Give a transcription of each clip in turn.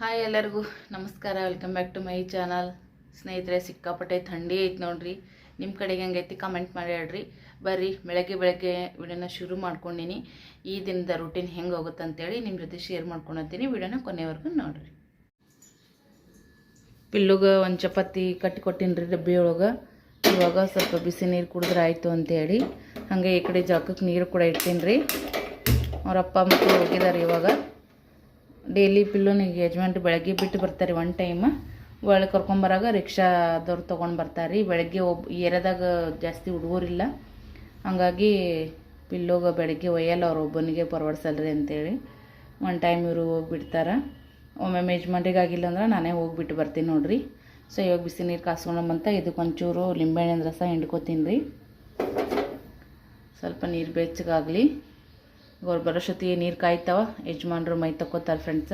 Hi ಎಲ್ಲರಿಗೂ, ನಮಸ್ಕಾರ. Welcome back to my channel ಸ್ನೇಹಿತರೆ, ಸಿಕ್ಕಾಪಟ್ಟೆ ಥಂಡಿ ಐತೆ ನೋಡ್ರಿ. ನಿಮ್ಮ ಕಡೆಗೆ ಹೆಂಗೈತಿ ಕಮೆಂಟ್ ಮಾಡಿ ಹೇಳ್ರಿ. ಬರ್ರಿ, ಬೆಳಗ್ಗೆ ಬೆಳಗ್ಗೆ ವಿಡಿಯೋನ ಶುರು ಮಾಡ್ಕೊಂಡಿನಿ. ಈ ದಿನದ ರೂಟೀನ್ ಹೆಂಗೆ ಹೋಗುತ್ತೆ ಅಂತೇಳಿ ನಿಮ್ಮ ಜೊತೆ ಶೇರ್ ಮಾಡ್ಕೊಳತ್ತೀನಿ ವಿಡಿಯೋನ ಕೊನೆವರೆಗೂ ನೋಡ್ರಿ. ಪಿಲ್ಲುಗೆ ಒಂದು ಚಪಾತಿ ಕಟ್ಟಿ ಕೊಟ್ಟಿನಿ ರೀ ಡಬ್ಬಿ ಒಳಗೆ. ಇವಾಗ ಸ್ವಲ್ಪ ಬಿಸಿ ನೀರು ಕುಡಿದ್ರೆ ಆಯಿತು ಅಂತೇಳಿ. ಹಾಗೆ ಈ ಕಡೆ ಜಾಗಕ್ಕೆ ನೀರು ಕೂಡ ಇಟ್ಟೀನಿ ರೀ ಅವ್ರ ಅಪ್ಪ ಮಕ್ಕಳು ಹೋಗಿದ್ದಾರೆ ಇವಾಗ. ಡೈಲಿ ಪಿಲ್ಲೋನಿಗೆ ಯಜಮಾನ್ರು ಬೆಳಗ್ಗೆ ಬಿಟ್ಟು ಬರ್ತಾರೆ ಒನ್ ಟೈಮ್ ಒಳಗೆ ಕರ್ಕೊಂಬರಾಗ ರಿಕ್ಷಾದವ್ರು ತೊಗೊಂಡು ಬರ್ತಾರೆ. ರೀ ಬೆಳಗ್ಗೆ ಒಬ್ಬ ಏರ್ಯಾದಾಗ ಜಾಸ್ತಿ ಹುಡುಗರಿಲ್ಲ ಹಂಗಾಗಿ ಪಿಲ್ಲೋಗ ಬೆಳಗ್ಗೆ ಒಯ್ಯಲ್ಲ, ಅವ್ರು ಒಬ್ಬನಿಗೆ ಪರವಡ್ಸಲ್ರಿ ಅಂತೇಳಿ. ಒನ್ ಟೈಮ್ ಇವರು ಹೋಗಿಬಿಡ್ತಾರೆ. ಒಮ್ಮೆ ಯಜಮಾನ್ರಿಗೆ ಆಗಿಲ್ಲ ಅಂದ್ರೆ ನಾನೇ ಹೋಗಿಬಿಟ್ಟು ಬರ್ತೀನಿ ನೋಡ್ರಿ. ಸೊ ಇವಾಗ ಬಿಸಿ ನೀರು ಕಾಸ್ಕೊಂಡಂತ ಇದಕ್ಕೆ ಒಂಚೂರು ಲಿಂಬೆಹಣ್ಣಿನ ರಸ ಹಿಂಡ್ಕೊತೀನಿ ರೀ. ಸ್ವಲ್ಪ ನೀರು ಬೆಚ್ಚಗಾಗಲಿ. ಅವ್ರು ಬರೋಷ್ಟೊತ್ತಿಗೆ ನೀರು ಕಾಯ್ತಾವ? ಯಜಮಾನ್ರು ಮೈ ತಕ್ಕೋತಾರೆ ಫ್ರೆಂಡ್ಸ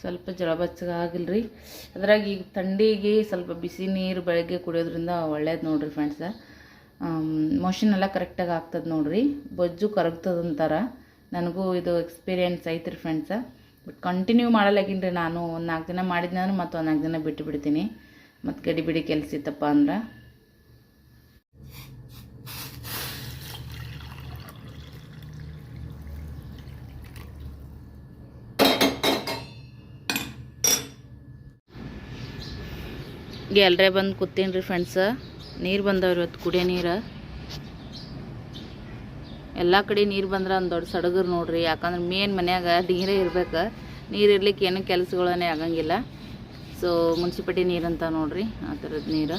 ಸ್ವಲ್ಪ ಜಳ ಆಗಿಲ್ರಿ. ಅದ್ರಾಗ ಈಗ ಥಂಡಿಗೆ ಸ್ವಲ್ಪ ಬಿಸಿ ನೀರು ಬೆಳಗ್ಗೆ ಕುಡಿಯೋದ್ರಿಂದ ಒಳ್ಳೇದು ನೋಡ್ರಿ ಫ್ರೆಂಡ್ಸ ಮೋಷನ್ ಎಲ್ಲ ಕರೆಕ್ಟಾಗಿ ಆಗ್ತದೆ ನೋಡ್ರಿ. ಬೊಜ್ಜು ಕರಗ್ತದಂತಾರ ನನಗೂ ಇದು ಎಕ್ಸ್ಪೀರಿಯೆನ್ಸ್ ಐತ್ರಿ ಫ್ರೆಂಡ್ಸ ಬಟ್ ಕಂಟಿನ್ಯೂ ಮಾಡಲಾಗಿನ್ರಿ ನಾನು. ಒಂದು ನಾಲ್ಕು ದಿನ ಮಾಡಿದ್ನಂದ್ರೆ ಮತ್ತೆ ಒಂದು ನಾಲ್ಕು ದಿನ ಬಿಟ್ಟು ಬಿಡ್ತೀನಿ ಮತ್ತು ಗಡಿಬಿಡಿ ಕೆಲಸ ಇತ್ತಪ್ಪ ಅಂದ್ರೆ. ಎಲ್ರೇ ಬಂದು ಕೂತೀನಿ ರೀ ಫ್ರೆಂಡ್ಸ ನೀರು ಬಂದವ್ರಿ ಇವತ್ತು ಕುಡಿಯೋ ನೀರು. ಎಲ್ಲ ಕಡೆ ನೀರು ಬಂದ್ರೆ ಒಂದು ದೊಡ್ಡ ಸಡಗರು ನೋಡ್ರಿ. ಯಾಕಂದ್ರೆ ಮೇನ್ ಮನ್ಯಾಗ ನೀರೇ ಇರ್ಬೇಕು. ನೀರು ಇರ್ಲಿಕ್ಕೆ ಏನೂ ಕೆಲಸಗಳನ್ನೇ ಆಗಂಗಿಲ್ಲ. ಸೊ ಮುನ್ಸಿಪಾಲ್ಟಿ ನೀರು ಅಂತ ನೋಡ್ರಿ, ಆ ಥರದ ನೀರು.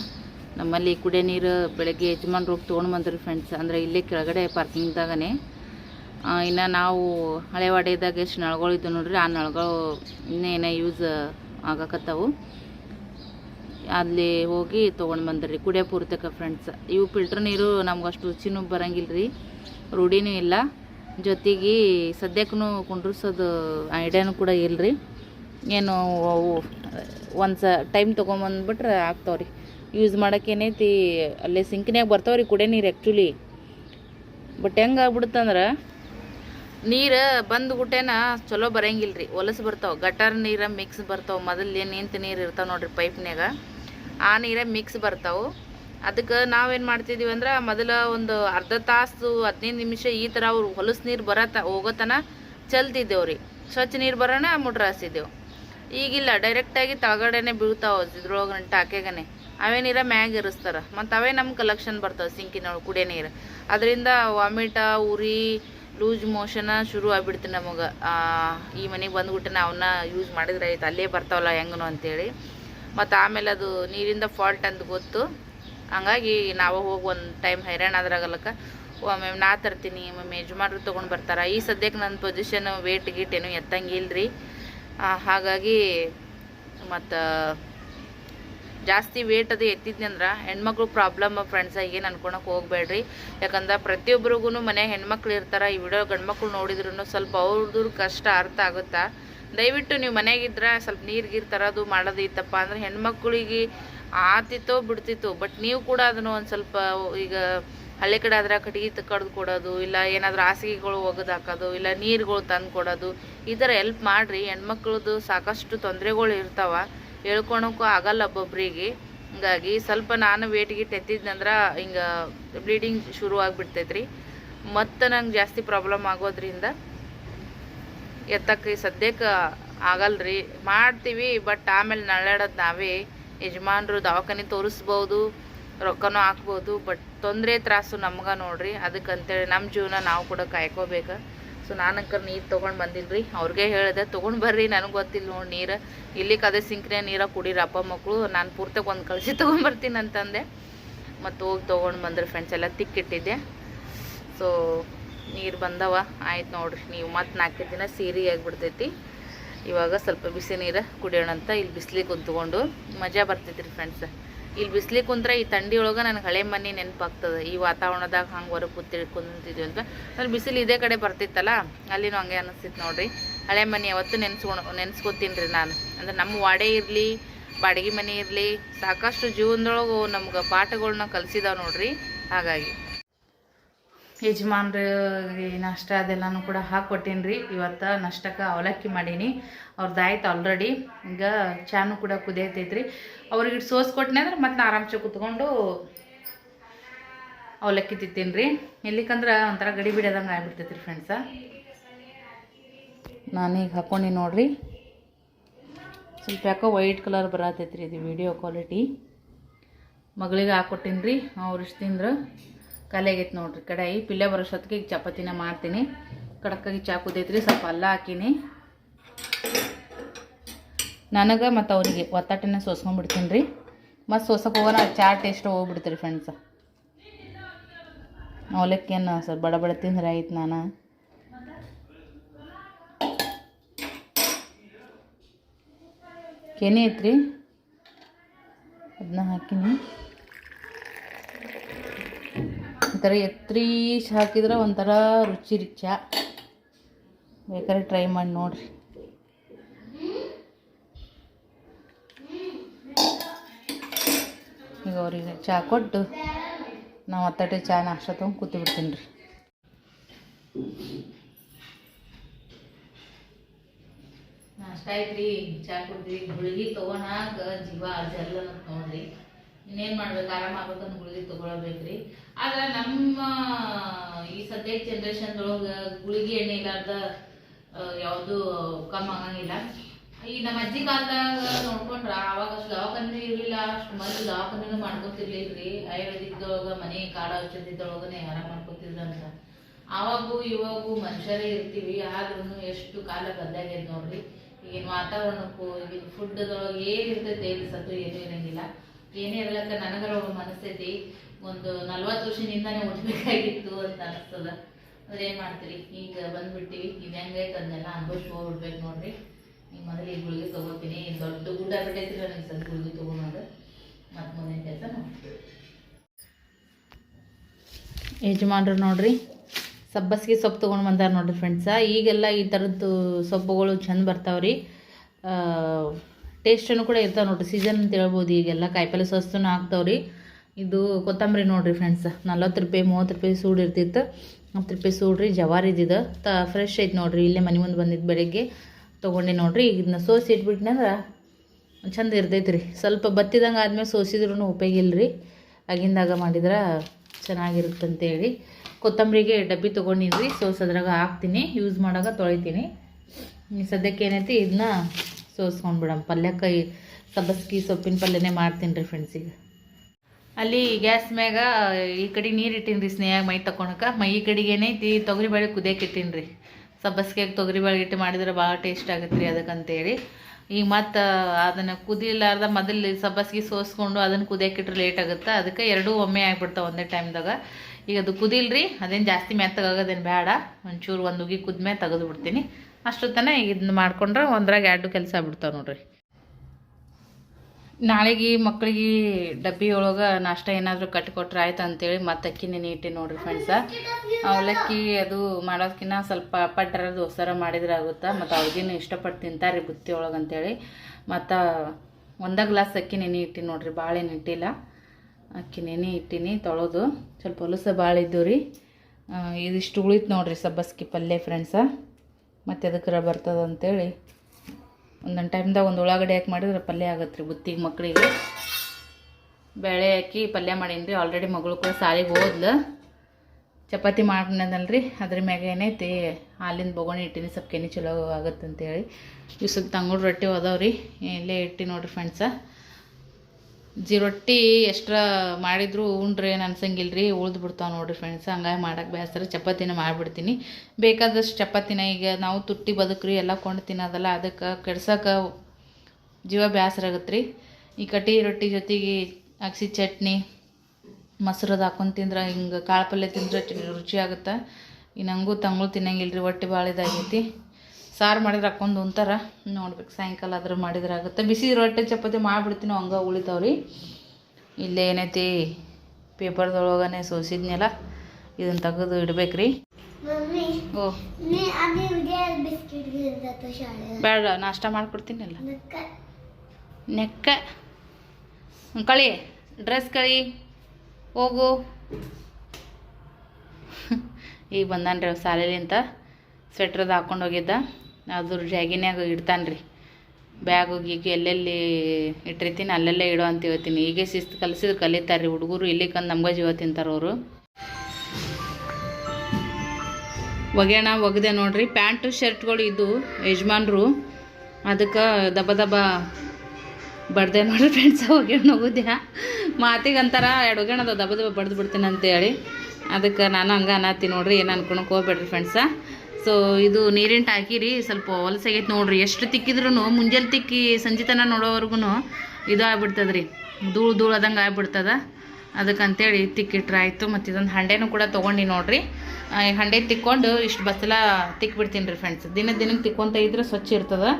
ನಮ್ಮಲ್ಲಿ ಕುಡಿಯೋ ನೀರು ಬೆಳಗ್ಗೆ ಯಜಮಾನ್ರು ಹೋಗಿ ತೊಗೊಂಡು ಬಂದ್ರಿ ಫ್ರೆಂಡ್ಸ್ ಅಂದರೆ ಇಲ್ಲೇ ಕೆಳಗಡೆ ಪಾರ್ಕಿಂಗ್ದಾಗನೇ ಇನ್ನು ನಾವು ಹಳೆ ಎಷ್ಟು ನಳಗಳು ಇದ್ದವು ನೋಡ್ರಿ, ಆ ನಳಗಳು ಇನ್ನೇನೇ ಯೂಸ್ ಆಗಕತ್ತವು. ಅಲ್ಲಿ ಹೋಗಿ ತೊಗೊಂಡು ಬಂದ್ರಿ ಕುಡಿಯೋ ಪೂರ್ತಕ ಫ್ರೆಂಡ್ಸ್ ಇವು ಫಿಲ್ಟ್ರ್ ನೀರು ನಮ್ಗೆ ಅಷ್ಟು ರುಚಿನೂ ಬರಂಗಿಲ್ಲ ರೀ ರೂಢಿನೂ ಇಲ್ಲ. ಜೊತೆಗೆ ಸದ್ಯಕ್ಕೂ ಕುಂಡ್ರಿಸೋದು ಐಡಿಯಾನು ಕೂಡ ಇಲ್ಲರಿ ಏನು ಅವು ಒಂದು ಸ ಟೈಮ್ ತೊಗೊಂಬಂದ್ಬಿಟ್ರೆ ಆಗ್ತಾವ್ರಿ. ಯೂಸ್ ಮಾಡೋಕ್ಕೇನೈತಿ ಅಲ್ಲೇ ಸಿಂಕ್ನ್ಯಾಗ ಬರ್ತಾವ್ರಿ ಕುಡಿಯೋ ನೀರು ಆ್ಯಕ್ಚುಲಿ ಬಟ್ ಹೆಂಗೆ ಆಗ್ಬಿಡುತ್ತಂದ್ರೆ, ನೀರು ಬಂದು ಚಲೋ ಬರಂಗಿಲ್ಲ ರೀ ಹೊಲಸು ಬರ್ತಾವೆ, ಗಟಾರ್ ನೀರು ಮಿಕ್ಸ್ ಬರ್ತಾವೆ. ಮೊದಲು ಏನು ನಿಂತು ನೀರು ಇರ್ತಾವೆ ನೋಡ್ರಿ ಪೈಪ್ನ್ಯಾಗ ಆ ನೀರೇ ಮಿಕ್ಸ್ ಬರ್ತಾವೆ. ಅದಕ್ಕೆ ನಾವೇನು ಮಾಡ್ತಿದ್ದೀವಿ ಅಂದ್ರೆ ಮೊದಲ ಒಂದು ಅರ್ಧ ತಾಸು, ಹದಿನೈದು ನಿಮಿಷ ಈ ಥರ ಅವ್ರು ಹೊಲಸು ನೀರು ಬರತ್ತ ಹೋಗೋತನ ಚಲ್ತಿದ್ದೇವೆ ರೀ. ಸ್ವಚ್ಛ ನೀರು ಬರೋಣ, ಮುಟ್ರ ಹಾಸಿದ್ದೆವು. ಈಗಿಲ್ಲ ಡೈರೆಕ್ಟಾಗಿ ತಳಗಡೆನೆ ಬೀಳ್ತಾವೆ ಇದ್ರೊಳಗೆ ಟಾಕೆಗನೆ. ಅವೇ ನೀರ ಮ್ಯಾಗ ಇರಿಸ್ತಾರ. ಮತ್ತು ಅವೇ ನಮ್ಮ ಕಲೆಕ್ಷನ್ ಬರ್ತಾವೆ, ಸಿಂಕಿನೊಳಗೆ ಕುಡಿಯೋ ನೀರು. ಅದರಿಂದ ವಾಮಿಟ ಉರಿ ಲೂಸ್ ಮೋಷನ ಶುರು ಆಗ್ಬಿಡ್ತು ನಮಗೆ. ಈ ಮನೆಗೆ ಬಂದ್ಬಿಟ್ಟು ಅವನ್ನ ಯೂಸ್ ಮಾಡಿದ್ರೆ ಆಯ್ತು. ಅಲ್ಲೇ ಬರ್ತಾವಲ್ಲ ಹೆಂಗನು ಅಂತೇಳಿ. ಮತ್ತು ಆಮೇಲೆ ಅದು ನೀರಿಂದ ಫಾಲ್ಟ್ ಅಂತ ಗೊತ್ತು. ಹಂಗಾಗಿ ನಾವು ಹೋಗಿ ಒಂದು ಟೈಮ್ ಹೈರಾಣ ಆದ್ರಾಗಲಕ್ಕ ಒಮ್ಮೆ ನಾ ತರ್ತೀನಿ ಒಮ್ಮೆ ಯಜಮಾನ್ರು ತೊಗೊಂಡು ಬರ್ತಾರೆ. ಈ ಸದ್ಯಕ್ಕೆ ನನ್ನ ಪೊಸಿಷನ್ ವೇಟ್ ಗೀಟ್ ಏನು ಎತ್ತಂಗಿಲ್ಲ ರೀ ಹಾಗಾಗಿ ಮತ್ತು, ಜಾಸ್ತಿ ವೇಟ್ ಅದು ಎತ್ತಿದ್ನಿ ಅಂದ್ರೆ ಹೆಣ್ಮಕ್ಳು ಪ್ರಾಬ್ಲಮ್ ಫ್ರೆಂಡ್ಸ್ ಏನು ಅನ್ಕೊಳಕ್ಕೆ ಹೋಗ್ಬೇಡ್ರಿ. ಯಾಕಂದ್ರೆ ಪ್ರತಿಯೊಬ್ಬರಿಗೂ ಮನೆ ಹೆಣ್ಮಕ್ಳು ಇರ್ತಾರೆ, ಈ ವಿಡಿಯೋ ಗಂಡ್ಮಕ್ಳು ನೋಡಿದ್ರು ಸ್ವಲ್ಪ ಅವ್ರದ್ದು ಕಷ್ಟ ಅರ್ಥ ಆಗುತ್ತಾ. ದಯವಿಟ್ಟು ನೀವು ಮನೆಯಾಗಿದ್ರೆ ಸ್ವಲ್ಪ ನೀರು ಗೀರು ತರೋದು ಮಾಡೋದು ಇತ್ತಪ್ಪ ಅಂದ್ರೆ ಹೆಣ್ಮಕ್ಳಿಗೆ ಆತಿತ್ತೋ ಬಿಡ್ತಿತ್ತು ಬಟ್ ನೀವು ಕೂಡ ಅದನ್ನು ಒಂದು ಸ್ವಲ್ಪ ಈಗ ಹಳ್ಳಿ ಕಡೆ ಆದ್ರೆ ಕಟ್ಗೆ ಕಡ್ದು ಕೊಡೋದು, ಇಲ್ಲ ಏನಾದರೂ ಹಾಸಿಗೆಗಳು ಒಗೆದು ಹಾಕೋದು, ಇಲ್ಲ ನೀರುಗಳು ತಂದು ಕೊಡೋದು, ಈ ಥರ ಹೆಲ್ಪ್ ಮಾಡಿರಿ. ಹೆಣ್ಮಕ್ಳದ್ದು ಸಾಕಷ್ಟು ತೊಂದರೆಗಳು ಇರ್ತಾವೆ. ಹೇಳ್ಕೊಳಕ್ಕೂ ಆಗಲ್ಲ ಒಬ್ಬೊಬ್ರಿಗೆ. ಹಿಂಗಾಗಿ ಸ್ವಲ್ಪ ನಾನು ವೇಟ್ ಗಿಟ್ ಎತ್ತಿದ್ನಂದ್ರೆ ಹಿಂಗೆ ಬ್ಲೀಡಿಂಗ್ ಶುರು ಆಗಿಬಿಡ್ತೈತ್ರಿ ಮತ್ತು ನಂಗೆ ಜಾಸ್ತಿ ಪ್ರಾಬ್ಲಮ್ ಆಗೋದ್ರಿಂದ ಎತ್ತಕ್ಕೆ ಸದ್ಯಕ್ಕೆ ಆಗಲ್ರಿ. ಮಾಡ್ತೀವಿ ಬಟ್ ಆಮೇಲೆ ನಳ್ಳಾಡೋದು ನಾವೇ ಯಜಮಾನ್ರು ದವಾಖಾನೆ ತೋರಿಸ್ಬೋದು, ರೊಕ್ಕನೂ ಹಾಕ್ಬೋದು ಬಟ್ ತೊಂದರೆ ತ್ರಾಸು ನಮ್ಗೆ ನೋಡ್ರಿ. ಅದಕ್ಕಂತೇಳಿ ನಮ್ಮ ಜೀವನ ನಾವು ಕೂಡ ಕಾಯ್ಕೋಬೇಕು. ಸೊ ನಾನಂಕ ನೀರು ತೊಗೊಂಡು ಬಂದಿಲ್ರಿ. ಅವ್ರಿಗೆ ಹೇಳಿದೆ, ತೊಗೊಂಡು ಬರ್ರಿ, ನನಗೆ ಗೊತ್ತಿಲ್ಲ ನೋಡಿ ನೀರು. ಇಲ್ಲಿಗೆ ಅದೇ ಸಿಂಕ್ನೇ ನೀರ ಕುಡೀರಿ ಅಪ್ಪ ಮಕ್ಕಳು ನಾನು ಪೂರ್ತಿಗೆ ಒಂದು ಕಳಿಸಿ ತೊಗೊಂಬರ್ತೀನಿ ಅಂತಂದೆ. ಮತ್ತು ಹೋಗಿ ತೊಗೊಂಡು ಬಂದ್ರೆ ಫ್ರೆಂಡ್ಸ್ ಎಲ್ಲ ತಿಕ್ಕಿಟ್ಟಿದ್ದೆ. ಸೊ ನೀರು ಬಂದವ. ಆಯ್ತು ನೋಡ್ರಿ, ನೀವು ಮತ್ತೆ ನಾಲ್ಕೈದು ದಿನ ಸೀರೆ ಆಗಿಬಿಡ್ತೈತಿ. ಇವಾಗ ಸ್ವಲ್ಪ ಬಿಸಿ ನೀರು ಕುಡಿಯೋಣ ಅಂತ ಇಲ್ಲಿ ಬಿಸಿಲಿ ಕುಂತ್ಕೊಂಡು. ಮಜಾ ಬರ್ತೈತಿ ರೀ ಫ್ರೆಂಡ್ಸ್ ಇಲ್ಲಿ ಬಿಸಿಲಿ ಕುಂತ್ರೆ ಈ ಥಂಡಿ ಒಳಗೆ ನನಗೆ ಹಳೆ ಮನೆ ನೆನಪಾಗ್ತದೆ. ಈ ವಾತಾವರಣದಾಗ ಹಂಗೆ ಹೊರಗೆ ಕೂತಿ ಕುಂತಿದ್ವಿ ಅಂತ. ಅಂದ್ರೆ ಬಿಸಿಲು ಇದೇ ಕಡೆ ಬರ್ತಿತ್ತಲ್ಲ, ಅಲ್ಲಿನೂ ಹಂಗೆ ಅನಿಸ್ತಿತ್ತು ನೋಡ್ರಿ. ಹಳೆ ಮನೆ ಯಾವತ್ತು ನೆನ್ಸ್ಕೊಂಡು ನೆನ್ಸ್ಕೊತೀನಿ ರೀ ನಾನು. ಅಂದ್ರೆ ನಮ್ಮ ವಾಡೆ ಇರಲಿ, ಬಾಡಿಗೆ ಮನೆ ಇರಲಿ, ಸಾಕಷ್ಟು ಜೀವನದೊಳಗೆ ನಮ್ಗೆ ಪಾಠಗಳನ್ನ ಕಲಿಸಿದಾವೆ ನೋಡ್ರಿ. ಹಾಗಾಗಿ. ಯಜಮಾನ್ರಿಗೆ ನಾಷ್ಟ ಅದೆಲ್ಲನೂ ಕೂಡ ಹಾಕ್ಕೊಟ್ಟೀನಿ ರೀ ಇವತ್ತು ನಷ್ಟಕ್ಕೆ ಅವಲಕ್ಕಿ ಮಾಡೀನಿ. ಅವ್ರದ್ದು ಆಯ್ತು ಆಲ್ರೆಡಿ ಈಗ ಚಾನು ಕೂಡ ಕುದಿಯತೈತ್ರಿ. ಅವ್ರಿಗೆ ಸೋಸ್ ಕೊಟ್ಟನೆ ಅಂದ್ರೆ ಮತ್ತೆ ಆರಾಮ್ಸೆ ಕುತ್ಕೊಂಡು ಅವಲಕ್ಕಿ ತಿತ್ತೀನಿ ರೀ ಎಲ್ಲಿಕಂದ್ರೆ ಒಂಥರ ಗಡಿ ಬಿಡೋದಂಗೆ ಆಗ್ಬಿಡ್ತೈತೆ ರೀ ಫ್ರೆಂಡ್ಸ ನಾನೀಗ ಹಾಕ್ಕೊಂಡು ನೋಡ್ರಿ. ಸ್ವಲ್ಪ ಯಾಕೋ ವೈಟ್ ಕಲರ್ ಬರತೈತೆ ರೀ ಇದು ವಿಡಿಯೋ ಕ್ವಾಲಿಟಿ ಮಗಳಿಗೆ ಹಾಕ್ಕೊಟ್ಟೀನಿ ರೀ ಅವ್ರು ಇಷ್ಟು ತಿಂದ್ರೆ. ಖಾಲಿ ಆಗೈತೆ ನೋಡ್ರಿ ಕಡಾಯಿ ಪಿಲ್ಲೆ ಬರೋಷ್ಟೊತ್ತಿಗೆ ಈಗ ಚಪಾತಿನ ಮಾಡ್ತೀನಿ. ಕಡಕ್ಕಾಗಿ ಚಾ ಕುದೈತ್ರಿ, ಸ್ವಲ್ಪ ಅಲ್ಲ ಹಾಕೀನಿ. ನನಗೆ ಮತ್ತು ಅವರಿಗೆ ಒತ್ತಾಟನ ಸೋಸ್ಕೊಂಡ್ಬಿಡ್ತೀನಿ ರೀ ಮತ್ತು ಸೋಸಕ್ಕೆ ಹೋಗೋಣ, ಚಾ ಟೇಸ್ಟ್ ಹೋಗ್ಬಿಡ್ತೀರಿ ಫ್ರೆಂಡ್ಸ ಅವಲಕ್ಕಿಯನ್ನು ಸರ್ ಬಡ ಬಡ ತಿಂದ್ರೆ ಆಯ್ತು ನಾನು. ಕೆನೆ ಐತ್ರಿ. ಅದನ್ನ ಹಾಕಿನಿ. ಒಂಥರ ಎತ್ರಿ ಹಾಕಿದ್ರೆ ಒಂಥರ ರುಚಿ ರೀ ಚಾ ಬೇಕಾದ್ರೆ ಟ್ರೈ ಮಾಡಿ ನೋಡ್ರಿ. ಈಗ ಅವ್ರಿಗೆ ಚಹಾ ಕೊಟ್ಟು ನಾವು ಅತ್ತಟೆ ಚಹಾ ನಾಷ್ಟ ತೊಗೊಂಡು ಕೂತ್ಬಿಡ್ತೀನಿ ರೀ. ನಾಷ್ಟ ಆಯ್ತು ರೀ ಚಹಾ ಕುಡ್ತೀವಿ ಗುಳಿಗೆ ತೊಗೊಂಡಾಗ ಜೀವ ಜಲ್ಲ ನೋಡ್ರಿ. ಇನ್ನೇನು ಮಾಡ್ಬೇಕು? ಆರಾಮಾಗ್ಬೇಕು ಅಂತ ಗುಳಿಗೆ ತಗೊಳ್ಬೇಕ್ರಿ. ಆದ್ರ ನಮ್ಮ, ಈ ಸದ್ಯ ಒಳಗ ಗುಳಿಗೆ ಎಣ್ಣೆ ಇಲ್ಲಾರ್ದ ಯಾವುದು ಕಮ್ಮಿ ಆಗಂಗಿಲ್ಲ. ಈ ನಮ್ಮ ಅಜ್ಜಿ ಕಾಲದಾಗ ನೋಡ್ಕೊಂಡ್ರ, ಅವಾಗ ಅಷ್ಟು ದವಾಖಾನೆ ಇರ್ಲಿಲ್ಲ, ಅಷ್ಟು ಮಂದಿ ದವಾಖಾನೆ ಮಾಡ್ಕೊತಿರ್ಲಿಲ್ರಿ. ಆಯುರ್ವೇದಿಕ್ದೊಳಗ, ಮನೆ ಕಾಡ ಔಷಧಿದೊಳಗನೆ ಆರಾಮ ಮಾಡ್ಕೊತಿದ್ರಂತ ಆವಾಗೂ ಇವಾಗೂ ಮನುಷ್ಯರೇ ಇರ್ತೀವಿ ಆದ್ರೂ ಎಷ್ಟು ಕಾಲ ಬದಲಾಗೈತೆ ನೋಡ್ರಿ ಈಗಿನ ವಾತಾವರಣಕ್ಕೂ, ಈಗಿನ ಫುಡ್ದೊಳಗೆ ಏನು ಇರ್ತೈತೆ, ಏನು ಸತ್ತು ಏನೂ ಇರಂಗಿಲ್ಲ. ಏನೇ ಇರ್ಲಕ್ಕ ನನಗರ ಮನಸ್ಥೈತಿ, ಒಂದು ನಲ್ವತ್ತು ವರ್ಷದಿಂದಾನೇ ಉಡ್ಬೇಕಾಗಿತ್ತು ಅಂತ ಅನಿಸ್ತದ. ಅಂದ್ರೆ ಏನ್ ಮಾಡ್ತೀರಿ? ಈಗ ಬಂದ್ಬಿಟ್ಟಿವಿ ಇದು ಹೆಂಗೈತೆ ಅದನ್ನೆಲ್ಲ ಅನುಭವಿಸಿ ಹೋಗ್ಬಿಡ್ಬೇಕು ನೋಡ್ರಿ. ಈಗ ಮೊದಲು ಈ ಗುಳಿಗೆ ತಗೋತೀನಿ. ದೊಡ್ಡ ಗುಡ್ಡ ಬಿಟ್ಟೈತಿ ನನಗೆ ಸ್ವಲ್ಪ ಗುಳಿಗೆ ತಗೊಂಡು ಮತ್ತೆ ಮುಂದಿನ ಕೆಲಸ ಮಾಡ್ತೀವಿ. ಯಜಮಾನ್ರು ನೋಡ್ರಿ, ಸಬ್ಬಸ್ಗೆ ಸೊಪ್ಪು ತೊಗೊಂಡು ಬಂದಾರ ನೋಡ್ರಿ ಫ್ರೆಂಡ್ಸ ಈಗೆಲ್ಲ ಈ ಥರದ್ದು ಸೊಪ್ಪುಗಳು ಚೆಂದ ಬರ್ತಾವ್ರಿ. ಟೇಸ್ಟನ್ನು ಕೂಡ ಇರ್ತಾವೆ ನೋಡಿರಿ. ಸೀಸನ್ ಅಂತ ಹೇಳ್ಬೋದು ಈಗೆಲ್ಲ ಕಾಯಿಪಲ್ಲೆ ಸಸ್ತನೂ ಹಾಕ್ತಾವ್ರಿ. ಇದು ಕೊತ್ತಂಬರಿ ನೋಡಿರಿ ಫ್ರೆಂಡ್ಸ್ ನಲ್ವತ್ತು ರೂಪಾಯಿ, ಮೂವತ್ತು ರೂಪಾಯಿ ಸೂಡು ಇರ್ತಿತ್ತು. ಹತ್ತು ರೂಪಾಯಿ ಸೂಡ್ರಿ ಇದ್ದಿದ್ದು ತ ಫ್ರೆಶ್ ಐತೆ ನೋಡಿರಿ. ಇಲ್ಲೇ ಮನೆ ಮುಂದೆ ಬಂದಿದ್ದು ಬೆಳಗ್ಗೆ ತೊಗೊಂಡೆ ನೋಡಿರಿ. ಇದನ್ನ ಸೋಸಿ ಇಟ್ಬಿಟ್ನಂದ್ರೆ ಚಂದ ಇರ್ತೈತೆ ರೀ ಸ್ವಲ್ಪ ಬತ್ತಿದಂಗೆ ಆದಮೇಲೆ ಸೋಸಿದ್ರೂ ಉಪಯೋಗ ಇಲ್ಲ ರೀ ಆಗಿಂದಾಗ ಮಾಡಿದ್ರೆ ಚೆನ್ನಾಗಿರುತ್ತಂತೇಳಿ. ಕೊತ್ತಂಬರಿಗೆ ಡಬ್ಬಿ ತೊಗೊಂಡಿದ್ರಿ ಸೋಸೋದ್ರಾಗ ಹಾಕ್ತೀನಿ. ಯೂಸ್ ಮಾಡಾಗ ತೊಳಿತೀನಿ. ಸದ್ಯಕ್ಕೆ ಏನೈತಿ, ಇದನ್ನ ಸೋಸ್ಕೊಂಡು ಬಿಡೋಣ ಪಲ್ಯಕ್ಕೆ ಸಬ್ಬಸ್ಗಿ, ಸೊಪ್ಪಿನ ಪಲ್ಯನೇ ಮಾಡ್ತೀನಿ ರೀ ಫ್ರೆಂಡ್ಸಿಗೆ ಅಲ್ಲಿ ಗ್ಯಾಸ್ ಮ್ಯಾಗ, ಈ ಕಡೆ ನೀರು ಇಟ್ಟೀನಿ ರೀ ಸ್ನೇಹ ಮೈ ತಕೊಳಕ ಮೈ ಈ ಕಡೆಗೆ ಏನೈತಿ ತೊಗರಿ ಬೇಳೆ ಕುದಿಯಕ್ಕೆ ಇಟ್ಟೀನಿ ರೀ ಸಬ್ಬಸ್ಗಿಯಾಗಿ ತೊಗರಿ ಬೇಳೆ ಇಟ್ಟು ಮಾಡಿದ್ರೆ ಭಾಳ ಟೇಸ್ಟ್ ಆಗುತ್ತೆ ರೀ ಅದಕ್ಕಂತೇಳಿ. ಈಗ ಮತ್ತು ಅದನ್ನು ಕುದಿಲಾರ್ದ ಮೊದಲು ಸಬ್ಬಸ್ಗೆ ಸೋಸ್ಕೊಂಡು ಅದನ್ನು ಕುದಿಯಕ್ಕೆ ಲೇಟ್ ಆಗುತ್ತೆ? ಅದಕ್ಕೆ ಎರಡೂ ಒಮ್ಮೆ ಆಗಿಬಿಡ್ತಾವೆ ಒಂದೇ ಟೈಮ್ದಾಗ ಈಗ ಅದು ಕುದಿಲ್ರಿ, ಅದೇನು ಜಾಸ್ತಿ ಮೆತ್ತಗಾಗೋದೇನು ಬೇಡ ಒಂಚೂರು ಒಂದು ಉಗಿ ಕುದ್ಮೇಲೆ ತೆಗೆದು ಬಿಡ್ತೀನಿ ಅಷ್ಟೊತ್ತನ ತನಕ ಇದನ್ನ ಮಾಡ್ಕೊಂಡ್ರೆ ಒಂದ್ರಾಗ ಎರಡು ಕೆಲಸ ಬಿಡ್ತಾವೆ ನೋಡ್ರಿ. ನಾಳೆಗೆ ಮಕ್ಕಳಿಗೆ ಡಬ್ಬಿ ಒಳಗೆ ನಾಷ್ಟ ಏನಾದರೂ ಕಟ್ಟಿಕೊಟ್ರೆ ಆಯ್ತು ಅಂತೇಳಿ ಮತ್ತೆ ಅಕ್ಕಿ ನೆನೆ ಇಟ್ಟೆ ನೋಡ್ರಿ ಫ್ರೆಂಡ್ಸ ಅವಲಕ್ಕಿ ಅದು ಮಾಡೋದಕ್ಕಿಂತ ಸ್ವಲ್ಪ ಪಡ್ರ ದೋಸರ ಮಾಡಿದ್ರೆ ಆಗುತ್ತಾ? ಮತ್ತು ಅವ್ರಿಗೇನು ಇಷ್ಟಪಟ್ಟು ತಿಂತಾರೆ ಬುತ್ತಿ ಒಳಗೆ ಅಂತೇಳಿ. ಮತ್ತು ಒಂದ ಗ್ಲಾಸ್ ಅಕ್ಕಿ ನೆನೆ ಇಟ್ಟಿ ನೋಡ್ರಿ ಭಾಳ ಏನು ಇಟ್ಟಿಲ್ಲ. ಅಕ್ಕಿ ನೆನೆ ಇಟ್ಟಿನಿ, ತೊಳೆದು. ಸ್ವಲ್ಪ ಹೊಲಸ ಭಾಳ ಇದ್ದು ರೀ ಇದಿಷ್ಟು ಉಳಿತು ನೋಡ್ರಿ ಸಬ್ಬಸ್ಗಿ ಪಲ್ಯ ಫ್ರೆಂಡ್ಸ ಮತ್ತು ಅದಕ್ಕೆ ಬರ್ತದೆ ಅಂತೇಳಿ ಒಂದೊಂದು ಟೈಮ್ದಾಗ ಒಂದು ಉಳ್ಳಾಗಡ್ಡೆ ಹಾಕಿ ಮಾಡಿದ್ರೆ ಪಲ್ಯ ಆಗತ್ತೆ ರೀ ಬುತ್ತಿಗೆ ಮಕ್ಕಳಿಗೆ ಬೇಳೆ ಹಾಕಿ ಪಲ್ಯ ಮಾಡೀನಿ ರೀ ಆಲ್ರೆಡಿ ಮಗಳು ಕೂಡ ಸಾಲಿಗೆ ಹೋದ್ಲು. ಚಪಾತಿ ಮಾಡ್ಕೊಂಡಲ್ರಿ ಅದ್ರ ಮ್ಯಾಗ ಏನೈತಿ ಹಾಲಿನ ಬೊಗಣಿ ಇಟ್ಟಿನಿ, ಸ್ವಲ್ಪ ಕೆನಿ ಚಲೋ ಆಗತ್ತೆ ಅಂತೇಳಿ ಇವು ಸ್ವಲ್ಪ ತಂಗಳು ರೊಟ್ಟಿ ಹೋದವ್ರಿ ಇಲ್ಲೇ ಇಟ್ಟಿ ನೋಡ್ರಿ ಫ್ರೆಂಡ್ಸ ಜಿ ರೊಟ್ಟಿ ಎಷ್ಟ್ರ ಮಾಡಿದ್ರು ಉಂಡ್ರೆ ಅನ್ಸಂಗಿಲ್ಲ ರೀ ಉಳ್ದು ಬಿಡ್ತಾವೆ ನೋಡಿರಿ ಫ್ರೆಂಡ್ಸ್ ಹಂಗಾಗಿ ಮಾಡಕ್ಕೆ ಬೇಸರ ಚಪಾತಿನ ಮಾಡಿಬಿಡ್ತೀನಿ. ಬೇಕಾದಷ್ಟು ಚಪಾತಿನ ಈಗ ನಾವು ತುಟ್ಟಿ ಬದುಕ್ರಿ, ಎಲ್ಲ ಕೊಂಡು ತಿನ್ನೋದಲ್ಲ, ಅದಕ್ಕೆ ಕೆಡ್ಸೋಕೆ ಜೀವ ಬೇಸರ ಆಗತ್ತೆ ರೀ ಈ ಕಟ್ಟಿ ರೊಟ್ಟಿ ಜೊತೆಗೆ ಅಗಸಿ ಚಟ್ನಿ, ಮೊಸರದು ಹಾಕೊಂಡು ತಿಂದ್ರೆ ಹಿಂಗೆ ಕಾಳು ಪಲ್ಯ ತಿಂದ್ರೆ ರುಚಿ ಆಗುತ್ತೆ? ಈ ನನಗೂ ತಂಗಳು ತಿನ್ನಂಗಿಲ್ಲ ರೀ ಹೊಟ್ಟೆ ಭಾಳ ಇದಾಗೈತಿ ಸಾರು ಮಾಡಿದ್ರೆ ಹಾಕೊಂಡು ಉಂತಾರ ನೋಡ್ಬೇಕು ಸಾಯಂಕಾಲ ಆದ್ರೆ ಮಾಡಿದ್ರೆ ಆಗುತ್ತೆ. ಬಿಸಿ ರೊಟ್ಟೆ ಚಪಾತಿ ಮಾಡಿಬಿಡ್ತೀನಿ ಹಂಗೆ ಉಳಿತಾವ್ರಿ. ಇಲ್ಲೇನೈತಿ ಪೇಪರ್ದೊಳಗನೆ ಸೋಸಿದ್ನೆಲ್ಲ ಇದನ್ನು ತೆಗೆದು ಇಡ್ಬೇಕ್ರಿ. ಓ. ಬೇಡ ನಾಷ್ಟ ಮಾಡಿಕೊಡ್ತೀನಿಲ್ಲ. ನೆಕ್ಕ. ಕಳಿ ಡ್ರೆಸ್ ಕಳಿ ಹೋಗು. ಈಗ ಬಂದಾನ್ರಿ ಶಾಲೆಲಿಂತ ಸ್ವೆಟ್ರದ್ದು ಹಾಕೊಂಡು ಹೋಗಿದ್ದ. ಅದ್ರ ಜಾಗಿನ್ಯಾಗ ಇಡ್ತಾನ್ರಿ ಬ್ಯಾಗು ಗೀಗ್ ಎಲ್ಲೆಲ್ಲಿ ಇಟ್ಟಿರ್ತೀನಿ ಅಲ್ಲೆಲ್ಲೇ ಇಡೋ ಅಂತ ಹೇಳ್ತೀನಿ. ಹೀಗೆ ಶಿಸ್ತು ಕಲಿಸಿದ್ರೆ ಕಲಿತಾರೆ ರೀ ಹುಡುಗರು ಇಲ್ಲಿ ಕಂದು ನಮ್ಗೆ ಜೀವ ತಿಂತಾರೆ ಅವರು. ಒಗ್ಯಾಣ ಒಗೆದೆ ನೋಡ್ರಿ. ಪ್ಯಾಂಟು, ಶರ್ಟ್ಗಳು ಇದು ಯಜಮಾನ್ರು. ಅದಕ್ಕೆ ದಬ ದಬ ಬಡ್ದೆ ನೋಡ್ರಿ ಫ್ರೆಂಡ್ಸ ಒಗ್ಯಾಣ ಹೋಗುದ್ಯ ಮಾತಿಗೆ ಅಂತಾರ ಎರಡು ಒಗ್ಯಾಣ ದಬ್ಬ ದಬ ದಬ ಬಡ್ದು ಬಿಡ್ತೀನಿ ಅಂತೇಳಿ. ಅದಕ್ಕೆ ನಾನು ಹಂಗೆ ಅನ್ನತ್ತೀನಿ ನೋಡ್ರಿ, ಏನು ಅನ್ಕೊಳಕ್ಕೆ ಹೋಗ್ಬೇಡ್ರಿ ಫ್ರೆಂಡ್ಸ ಸೊ ಇದು ನೀರಿನ ಹಾಕಿರಿ ಸ್ವಲ್ಪ ಹೊಲಸಾಗೈತೆ ನೋಡ್ರಿ. ಎಷ್ಟು ತಿಕ್ಕಿದ್ರು ಮುಂಜಾನೆ ತಿಕ್ಕಿ ಸಂಜೆ ತನಕ ನೋಡೋವರೆಗೂ ಇದು ಆಗ್ಬಿಡ್ತದೆ ರೀ ಧೂಳು ಧೂಳು ಆದಂಗೆ ಆಗ್ಬಿಡ್ತದ. ಅದಕ್ಕಂತೇಳಿ ತಿಕ್ಕಿಟ್ರೆ ಆಯಿತು. ಮತ್ತು ಇದೊಂದು ಹಂಡೆನೂ ಕೂಡ ತೊಗೊಂಡು ನೋಡ್ರಿ. ಹಂಡೆ ತಿಕ್ಕೊಂಡು ಇಷ್ಟು ಬಸಲ ತಿಕ್ಬಿಡ್ತೀನಿ ರೀ ಫ್ರೆಂಡ್ಸ್ ದಿನ ದಿನಕ್ಕೆ ತಿಕ್ಕೊಂತ ಇದ್ರೆ ಸ್ವಚ್ಛ ಇರ್ತದೆ.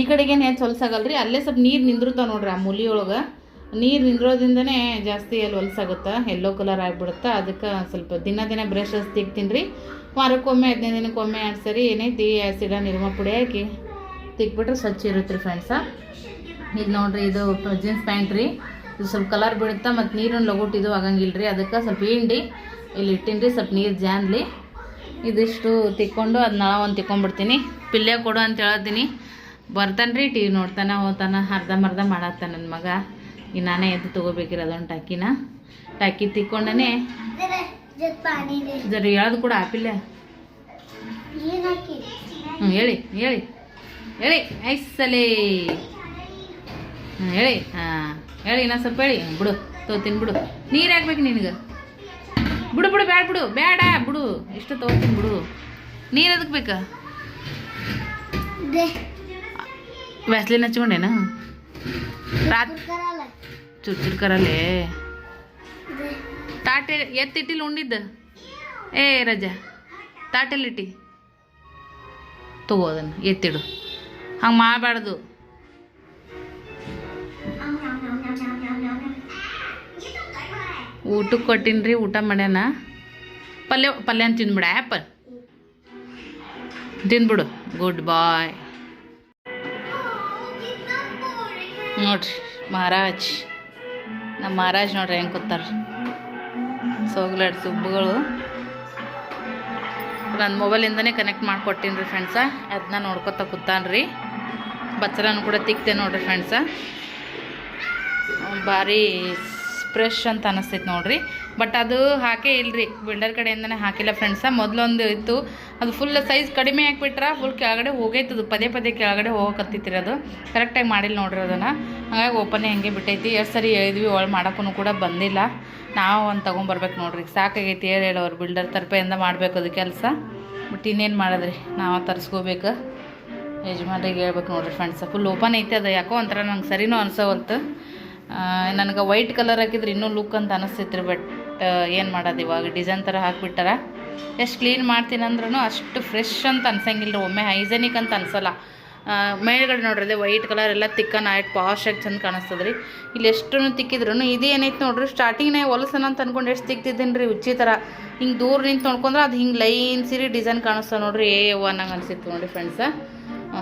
ಈ ಕಡೆಗೇನು ಹೆಚ್ಚು ರೀ ಅಲ್ಲೇ ಸ್ವಲ್ಪ ನೀರು ನಿಂದಿರ್ತಾವೆ ನೋಡ್ರಿ ಆ ಮುಲಿಯೊಳಗೆ. ನೀರು ನಿಂದ್ರೋದ್ರಿಂದನೇ ಜಾಸ್ತಿ ಅಲ್ಲಿ ಹೊಲಸಾಗುತ್ತೆ, ಎಲ್ಲೋ ಕಲರ್ ಆಗಿಬಿಡುತ್ತೆ, ಅದಕ್ಕೆ ಸ್ವಲ್ಪ ದಿನ ದಿನ ಬ್ರಷಸ್ ತಿಕ್ತೀನಿ ರೀ ವಾರಕ್ಕೊಮ್ಮೆ ಹದಿನೈದು ದಿನಕ್ಕೊಮ್ಮೆ ಎರಡು ಸರಿ ಏನೈತಿ ಆ್ಯಸಿಡ ನಿರ್ಮ ಪುಡಿ ಹಾಕಿ ತಿಕ್ಬಿಟ್ರೆ ಸ್ವಚ್ಛ ಇರುತ್ತೆ ರೀ ಫ್ರೆಂಡ್ಸ ಇದು ನೋಡಿರಿ ಇದು ಜೀನ್ಸ್ ಪ್ಯಾಂಟ್ ರೀ. ಇದು ಸ್ವಲ್ಪ ಕಲರ್ ಬಿಡುತ್ತೆ ಮತ್ತು ನೀರನ್ನು ಲಗೋಟಿದು ಆಗಂಗಿಲ್ಲ ರೀ ಅದಕ್ಕೆ ಸ್ವಲ್ಪ ಹಿಂಡಿ ಇಲ್ಲಿ ಇಟ್ಟಿನಿ ಸ್ವಲ್ಪ ನೀರು ಜಾನ್ಲಿ. ಇದಿಷ್ಟು ತಿಕ್ಕೊಂಡು ಅದು ನಳ ಒಂದು ತಿಕ್ಕೊಂಡ್ಬಿಡ್ತೀನಿ ಪಿಲ್ಲೆ ಕೊಡು ಅಂತ ಹೇಳತ್ತೀನಿ ಬರ್ತಾನೆ ರೀ ಟಿ ವಿ ನೋಡ್ತಾನೆ ಹೋಗ್ತಾನೆ ಅರ್ಧಂಬರ್ಧ ಮಾಡತ್ತಾನೆ ನನ್ನ ಮಗ. ಈ ನಾನೇ ಎದ್ದು ತೊಗೋಬೇಕಿರೋದೊಂದು ಟಾಕಿನ. ಟಾಕಿ ತಿಕ್ಕೊಂಡೇ ಜರ ಯಾವ್ದು ಕೂಡ ಆಪಿಲ್ಲ ಹ್ಞೂ ಹೇಳಿ ಹೇಳಿ ಹೇಳಿ ಐಸಲೇ ಹೇಳಿ ಹಾ ಹೇಳಿ ಇನ್ನೊಂದು ಸ್ವಲ್ಪ ಹೇಳಿ. ಬಿಡು ತೋತೀನಿ ಬಿಡು ನೀರು ಹಾಕ್ಬೇಕು ನಿನಗೆ? ಬಿಡು ಬಿಡು ಬೇಡ ಬಿಡು ಬೇಡ ಬಿಡು. ಇಷ್ಟು ತಗೋತೀನಿ ಬಿಡು. ನೀರು ಅದಕ್ಕೆ ಬೇಕಾ? ವ್ಯಾಸ್ಲಿ ಹಚ್ಕೊಂಡೇನ? ರಾತ್ ಚುರ್ ತಾಟೆ ಎತ್ತಿಟ್ಟಿಲ್ಲ ಉಂಡಿದ್ದ? ಏ ರಜಾ ತಾಟೆಲಿಟ್ಟಿ ತಗೋ ಅದನ್ನು, ಎತ್ತಿಡು. ಹಂಗೆ ಮಾಡಬಾರ್ದು ಊಟಕ್ಕೆ ಕೊಟ್ಟಿನಿ ರೀ ಊಟ ಮಾಡ್ಯಾನ. ಪಲ್ಯ ಪಲ್ಯ ಅಂತ ತಿಂದ್ಬಿಡ, ಆ್ಯಪಲ್. ತಿಂದ್ಬಿಡು, ಗುಡ್ ಬಾಯ್. ನೋಡ್ರಿ, ಮಹಾರಾಜ್. ನಮ್ಮ ಮಹಾರಾಜ್ ನೋಡ್ರಿ ಹೆಂಗೆ ಕೂತಾರ. ಸೋಗ್ಲಾಡ್ ಸುಬ್ಬುಗಳು ನನ್ನ ಮೊಬೈಲಿಂದನೇ ಕನೆಕ್ಟ್ ಮಾಡಿಕೊಟ್ಟೀನಿ ರೀ ಫ್ರೆಂಡ್ಸ ಅದನ್ನ ನೋಡ್ಕೊತ ಕೂತಾನ್ರಿ ಬಚ್ಚಲನ್ನು ಕೂಡ ತಿಕ್ತೆ ನೋಡ್ರಿ ಫ್ರೆಂಡ್ಸ ಭಾರಿ ಫ್ರೆಶ್ ಅಂತ ಅನ್ನಿಸ್ತೈತೆ ನೋಡ್ರಿ. ಬಟ್ ಅದು ಹಾಕೇ ಇಲ್ರಿ. ಬಿಲ್ಡರ್ ಕಡೆಯಿಂದನೇ ಹಾಕಿಲ್ಲ ಫ್ರೆಂಡ್ಸ ಮೊದಲೊಂದು ಇತ್ತು. ಅದು ಫುಲ್ ಸೈಜ್ ಕಡಿಮೆ ಹಾಕ್ಬಿಟ್ರೆ ಫುಲ್ ಕೆಳಗಡೆ ಹೋಗೈತದು. ಪದೇ ಪದೇ ಕೆಳಗಡೆ ಹೋಗಕತ್ತಿತ್ರಿ ಅದು. ಕರೆಕ್ಟಾಗಿ ಮಾಡಿಲ್ಲ ನೋಡ್ರಿ ಅದನ್ನು. ಹಾಗಾಗಿ ಓಪನೇ ಹಂಗೆ ಬಿಟ್ಟೈತಿ. ಎಷ್ಟು ಸರಿ ಹೇಳಿದ್ವಿ ಒಳ ಮಾಡೋಕ್ಕೂ ಕೂಡ ಬಂದಿಲ್ಲ. ನಾವು ಒಂದು ತೊಗೊಂಬರ್ಬೇಕು ನೋಡ್ರಿ. ಸಾಕಾಗೈತಿ ಹೇಳಿ ಹೇಳೋರು ಬಿಲ್ಡರ್ ತರಪೆಯಿಂದ ಮಾಡಬೇಕು ಅದು ಕೆಲಸ. ಬಟ್ ಇನ್ನೇನು ಮಾಡಿದ್ರಿ? ನಾವು ತರಿಸ್ಕೋಬೇಕು. ಯಜಮಾನ್ರಿಗೆ ಹೇಳ್ಬೇಕು ನೋಡ್ರಿ ಫ್ರೆಂಡ್ಸ್ ಫುಲ್ ಓಪನ್ ಐತೆ ಅದು. ಯಾಕೋ ಒಂಥರ ನಂಗೆ ಸರಿನೂ ಅನ್ಸೋವಲ್ತು. ನನಗೆ ವೈಟ್ ಕಲರ್ ಹಾಕಿದ್ರೆ ಇನ್ನೂ ಲುಕ್ ಅಂತ ಅನಿಸ್ತಿತ್ತು ಬಟ್ ಏನು ಮಾಡೋದು ಇವಾಗ? ಡಿಸೈನ್ ಥರ ಹಾಕ್ಬಿಟ್ಟಾರ? ಎಷ್ಟು ಕ್ಲೀನ್ ಮಾಡ್ತೀನಿ ಅಂದ್ರೂ ಅಷ್ಟು ಫ್ರೆಶ್ ಅಂತ ಅನ್ಸಂಗಿಲ್ಲ ಒಮ್ಮೆ ಹೈಜೆನಿಕ್ ಅಂತ ಅನ್ಸಲ್ಲ. ಮೇಲ್ಗಡೆ ನೋಡ್ರಿ ವೈಟ್ ಕಲರ್ ಎಲ್ಲ ತಿಕ್ಕನ ಆಯ್ತು ಪಾಶಾಗಿ ಚಂದ ಕಾಣಿಸ್ತದೆ ರೀ ಇಲ್ಲಿ ಎಷ್ಟು ತಿಕ್ಕಿದ್ರು ಇದು ಏನೈತೆ ನೋಡ್ರಿ ಸ್ಟಾರ್ಟಿಂಗ್ನೇ ಹೊಲಸನ ಅಂತ ಅಂದ್ಕೊಂಡು ಎಷ್ಟು ತಿಕ್ತಿದ್ದೀನಿ ರೀ ಉಚ್ಚಿ ಥರ ಹಿಂಗೆ ದೂರ ನಿಂತು ನೋಡ್ಕೊಂಡ್ರೆ ಅದು ಹಿಂಗೆ ಲೈನ್ ಸೀರೆ ಡಿಸೈನ್ ಕಾಣಿಸ್ತಾವೆ ನೋಡ್ರಿ. ಏ ಅನ್ನಂಗೆ ಅನಿಸಿತ್ತು ನೋಡಿ ಫ್ರೆಂಡ್ಸ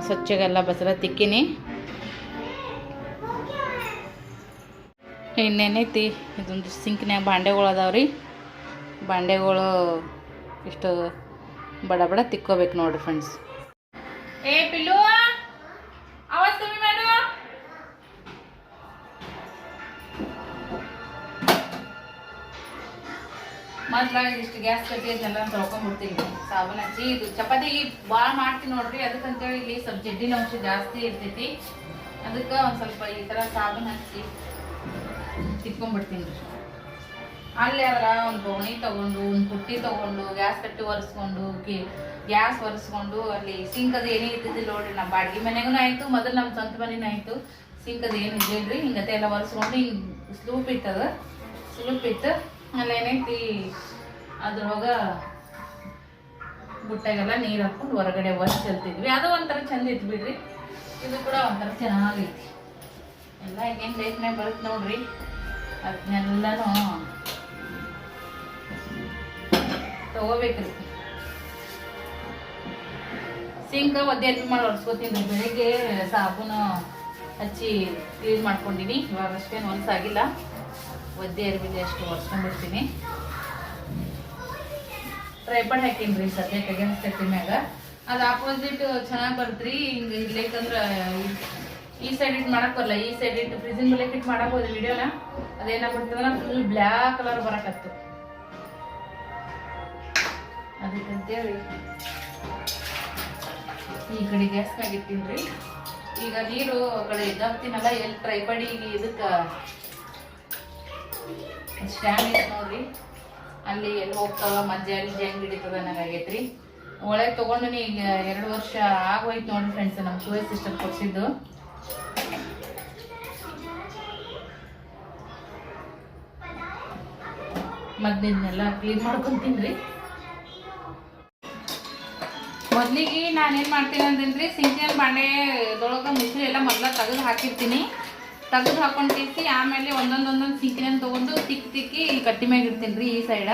ಸ್ವಚ್ಛಗೆಲ್ಲ ಬಸಲ ತಿಕ್ಕಿನಿ. ಇನ್ನೇನೈತಿ ಇದೊಂದು ಸಿಂಕ್ನ್ಯಾಗ ಬಾಂಡೆಗಳು ಅದಾವೆ ರೀ. ಬಾಂಡೆಗಳು ಇಷ್ಟು ಬಡ ಬಡ ತಿಕ್ಕೋಬೇಕು ನೋಡ್ರಿ ಫ್ರೆಂಡ್ಸ್ ಏ ಇಷ್ಟು ಗ್ಯಾಸ್ ಕಟ್ಟಿ ಎಲ್ಲ ತೊಳ್ಕೊಂಡ್ಬಿಡ್ತೀನಿ ಸಾಬೂನ್ ಹಚ್ಚಿ, ಇದು ಚಪಾತಿ ಭಾಳ ಮಾಡ್ತೀನಿ ನೋಡ್ರಿ. ಅದಕ್ಕಂತೇಳಿ ಇಲ್ಲಿ ಸ್ವಲ್ಪ ಜಿಡ್ಡಿನ ಅಂಶ ಜಾಸ್ತಿ ಇರ್ತೈತಿ. ಅದಕ್ಕೆ ಒಂದು ಸ್ವಲ್ಪ ಈ ಥರ ಸಾಬೂನ್ ಹಚ್ಚಿ. ತಿಕ್ಕೊಂಡ್ಬಿಡ್ತೀನಿ ರೀ. ಅಲ್ಲಿ ಅದ್ರ ಒಂದು ಬೋಣಿ ತಗೊಂಡು, ಒಂದು ಪುಟ್ಟಿ ತಗೊಂಡು ಗ್ಯಾಸ್ ಕಟ್ಟಿ ಒರೆಸ್ಕೊಂಡು ಗ್ಯಾಸ್ ಒರೆಸ್ಕೊಂಡು, ಅಲ್ಲಿ ಸಿಂಕ್ ಅದು ಏನೇ ಇದ್ದಿದ್ದಿಲ್ಲ ನೋಡ್ರಿ ನಮ್ಮ ಬಾಡಿಗೆ ಮನೆಗೂ ಆಯಿತು, ಮೊದಲು ನಮ್ಮ ಸ್ವಂತ ಮನೆನೂ ಆಯಿತು. ಸಿಂಕ್ ಅದು ಏನು ಇದ್ದಿಲ್ರಿ ಹಿಂಗತೆ ಎಲ್ಲ ಒರೆಸ್ಕೊಂಡು ಹಿಂಗೆ ಸ್ಲೂಪ್ ಇತ್ತದ ಸ್ಲೂಪ್ ಇತ್ತು ಅಲ್ಲಿ ಏನೈತಿ, ಅದ್ರೊಳಗ ಬುಟ್ಟಾಗೆಲ್ಲ ನೀರು ಹಾಕ್ಕೊಂಡು ಹೊರಗಡೆ ಒರೆಸಿ ಚೆಲ್ತಿದ್ವಿ. ಅದು ಒಂಥರ ಚಂದ ಇತ್ತು ಬಿಡ್ರಿ. ಇದು ಕೂಡ ಒಂಥರ ಚೆನ್ನಾಗೈತಿ. ಎಲ್ಲ ಹಿಂಗೇನು ಲೈಫ್ನಾಗ ಬರುತ್ತೆ ನೋಡ್ರಿ. ಅದನ್ನೆಲ್ಲನೂ ತಗೋಬೇಕ್ರಿ ಸಿಂಕ್ ಒದ್ದೆ ಅರ್ಬಿ ಮಾಡಿ ಒರೆಸ್ಕೋತೀನಿ ರೀ. ಬೆಳಿಗ್ಗೆ ಸಾಬೂನು ಹಚ್ಚಿ ಯೂಸ್ ಮಾಡ್ಕೊಂಡಿನಿ. ಇವಾಗ ಅಷ್ಟೇನು ಹೊಲಸಾಗಿಲ್ಲ ಒದ್ದೆ ಅರ್ಬಿದೆ ಅಷ್ಟು ಒರೆಸ್ಕೊಂಡಿರ್ತೀನಿ ಟ್ರೈಪಾಡ್ ಹಾಕೀನಿ ರೀ ಸದ್ಯಕ್ಕೆ ಮ್ಯಾಗ. ಅದು ಆಪೋಸಿಟ್ ಚೆನ್ನಾಗಿ ಬರ್ತ್ರಿ. ಹಿಂಗೆ ಇರ್ಲಿಕ್ಕಂದ್ರ ಈ ಸೈಡ್ ಇಟ್ ಮಾಡಕ್ ಬರಲ್ಲ ಈ ಸೈಡ್ ಇಟ್ಟು ಫ್ರಿಜಿನ್ ಮೇಲೆ ಇಟ್ಟು ಮಾಡಕ್ ಹೋದ್ರೆ ವಿಡಿಯೋನ ಅದೇನಾಗ್ಬಿಡ್ತದ ಫುಲ್ ಬ್ಲ್ಯಾಕ್ ಕಲರ್ ಬರಕತ್ತು ಅದಕ್ಕಂತೇಳಿ ಈ ಕಡೆ ಗ್ಯಾಸ್ ಮ್ಯಾಗ ಇಟ್ಟಿನ್ರಿ ಈಗ ನೀರು ಕಡೆ ಇದ್ದಾಗ್ತೀನಲ್ಲ ಎಲ್ಲಿ ಟ್ರೈಪಡಿ ಇದಕ್ಕೆ ಸ್ಟ್ಯಾಂಡ್ ಐತೆ ನೋಡ್ರಿ. ಅಲ್ಲಿ ಎಲ್ಲಿ ಹೋಗ್ತಾವ, ಮಜ್ಜೆ ಅಲ್ಲಿ ಹೆಂಗ್ ಹಿಡಿತದ ನನಗಾಗೈತ್ರಿ ಒಳಗೆ ತಗೊಂಡು ಈಗ ಎರಡು ವರ್ಷ ಆಗೋಯ್ತು ನೋಡ್ರಿ ಫ್ರೆಂಡ್ಸ್ ನಮ್ಮ ಸೂರ್ಯ ಸಿಸ್ಟರ್ ಕೊಡ್ಸಿದ್ದು. ಮದ್ದಿದ್ನೆಲ್ಲ ಕ್ಲೀನ್ ಮಾಡ್ಕೊಂತೀನಿ. ಮೊದ್ಲಿಗೆ ನಾನೇನು ಮಾಡ್ತೀನಿ ಅಂತಂದ್ರೆ ಸಿಂಕಿನ ಬಾಂಡೆದೊಳಗೆ ಮುಸ್ರಿ ಎಲ್ಲ ಮೊದಲ ತೆಗೆದು ಹಾಕಿರ್ತೀನಿ. ತೆಗೆದು ಹಾಕೊಂಡು ಕೇಸಿ ಆಮೇಲೆ ಒಂದೊಂದೊಂದೊಂದು ಒಂದೊಂದು ಸಿಂಕಿನ ತೊಗೊಂಡು ತಿಕ್ಕಿ ತಿಕ್ಕಿ ಕಟ್ಟಿ ಮ್ಯಾಗ ಇಡ್ತೀನಿ ರೀ ಈ ಸೈಡ.